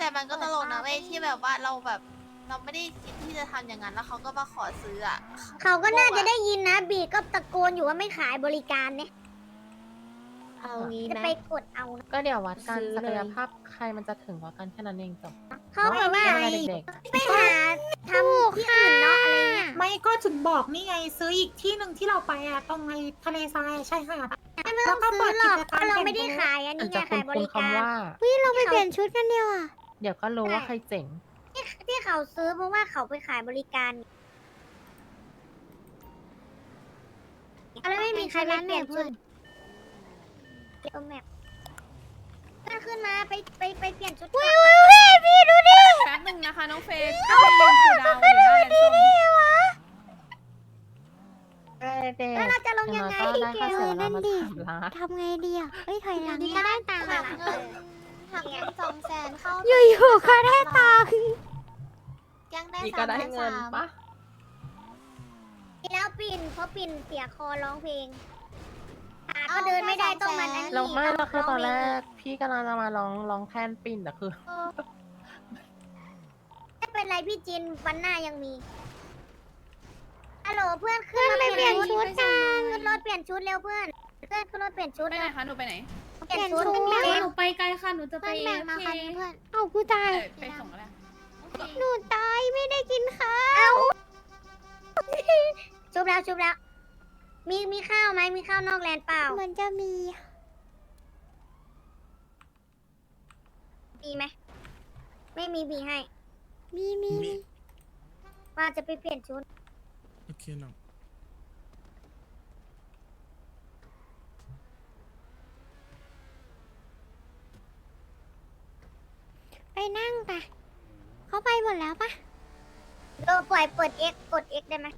Speaker 9: แต่มันก็ตลกนะเว้ยที่แบบว่าเราแบบเราไม่ได้คิดที่จะทำอย่างนั้นแล้วเขาก็มาขอซื้ออะ
Speaker 16: เขาก็น่าจะได้ยินนะ บีก็ตะโกนอยู่ว่าไม่ขายบริการเนี่ย
Speaker 1: เอางี้
Speaker 16: จะ
Speaker 1: ไหม
Speaker 16: ไปกดเอานะ
Speaker 5: ก็เดี๋ยววัดกัน
Speaker 1: ซื้อ
Speaker 5: ศั
Speaker 1: เล
Speaker 5: ก
Speaker 1: ย
Speaker 5: ยภาพใครมันจะถึงกว่ากันแค่นั้นเองจบ
Speaker 16: เขาแบบว่า
Speaker 5: เนาะเด็ก
Speaker 16: ไปหา ทำที่อื่นเนาะอะไรเงี้ย
Speaker 1: ไม่ก็ถึงบอกนี่ไงซื้ออีกที่หนึ่งที่เราไปอะตรงไอ้ทะเลทรายชายหาด
Speaker 16: ไม่ต้องซื้อหรอกเพราะเราไม่ได้ขายอัน
Speaker 5: ๆอา
Speaker 16: นี้
Speaker 5: จ
Speaker 16: ไง
Speaker 5: จะ
Speaker 16: ขายบ
Speaker 5: คุ้น
Speaker 16: ริ
Speaker 5: ๆ
Speaker 16: การ
Speaker 5: คำว่า
Speaker 1: เราไปเปลี่ยนชุดกันเดียวอะ
Speaker 5: เดี๋ยวก็รู้ว่าใครเจ๋ง
Speaker 16: ที่เขาซื้อเพราะว่าเขาไปขายบริการแล้วไม่มีใครไปเปลี่ยนชุดเก็บแมปขึ้นขึ้นมาไปไปไปเปลี่ยนชุด
Speaker 1: อุ้ยอุ้ยอุ้ยพี่ดูดิ
Speaker 8: แป๊บหนึ่งนะคะน้องเฟย์พี่ยืนคูลดาวน์อยู่หน้าแลนด์ส้ม
Speaker 5: เด็ก
Speaker 16: แล้วเราจะลงยังไง
Speaker 5: ก็ได้ค่าเสียเวลา
Speaker 1: นั่น
Speaker 5: มา
Speaker 1: ดิ
Speaker 5: สามล้าน
Speaker 1: ทำไงดีอะเอ้ยถอยหลัง
Speaker 16: นี่ก็ได้ตังค์
Speaker 9: หั
Speaker 16: อะ
Speaker 9: กเงินหักเงินสองแสนเข้า
Speaker 1: อยู่ๆก็ได้ตังค์
Speaker 9: ยังได้
Speaker 5: นี่
Speaker 9: สา
Speaker 5: ก็
Speaker 9: ม
Speaker 5: ได้
Speaker 9: แสน
Speaker 5: เงิน
Speaker 9: สาม
Speaker 5: ปะ
Speaker 16: แล้วปิ่นเพราะปิ่นเสียคอร้องเพลงขาก็เดินไม่ได้ต้องมันอันนี้
Speaker 5: เราไม่เราคือตอนแร
Speaker 16: ง
Speaker 5: กพี่กำลังจะมาร้องร้องแทนปิ่นแต่คือ
Speaker 16: ไม่ เป็นไรพี่จินวันหน้ายังมีฮัลโหลเพื่อนขึ้น
Speaker 1: เพื่อนไปเปลี่ยนชุดกัน
Speaker 16: ขึ้นรถเปลี่ยนชุดเร็วเพื่อนเพื่อนขึ้นรถเปลี่ยนชุด
Speaker 8: ไปไหนคะหนูไปไหน
Speaker 16: เปลี่ยนชุด
Speaker 1: เปลี่ยนชุด
Speaker 16: หนูไปไกลค่ะหนูจะไป
Speaker 1: เพื่อนแบ่งมาคันนี้เพื่อนเอากูตาย
Speaker 8: เอ้ยไปส่งแล้ว
Speaker 1: หนูตายไม่ได้กินข้าว
Speaker 16: ชุบแล้วชุบแล้ว มีมีข้าวไหมมีข้าวนอกแลนด์เปล่า
Speaker 1: เหมือนจะมี
Speaker 16: มีไหมไม่มีบีให้
Speaker 1: มี มีมา
Speaker 16: จะไปเปลี่ยนชุด
Speaker 14: โอเคนะ
Speaker 1: ไปนั่งปะเขาไปหมดแล้วปะ
Speaker 16: เออปล่อยเปิดเอ็กกดเอ็กได้ไหม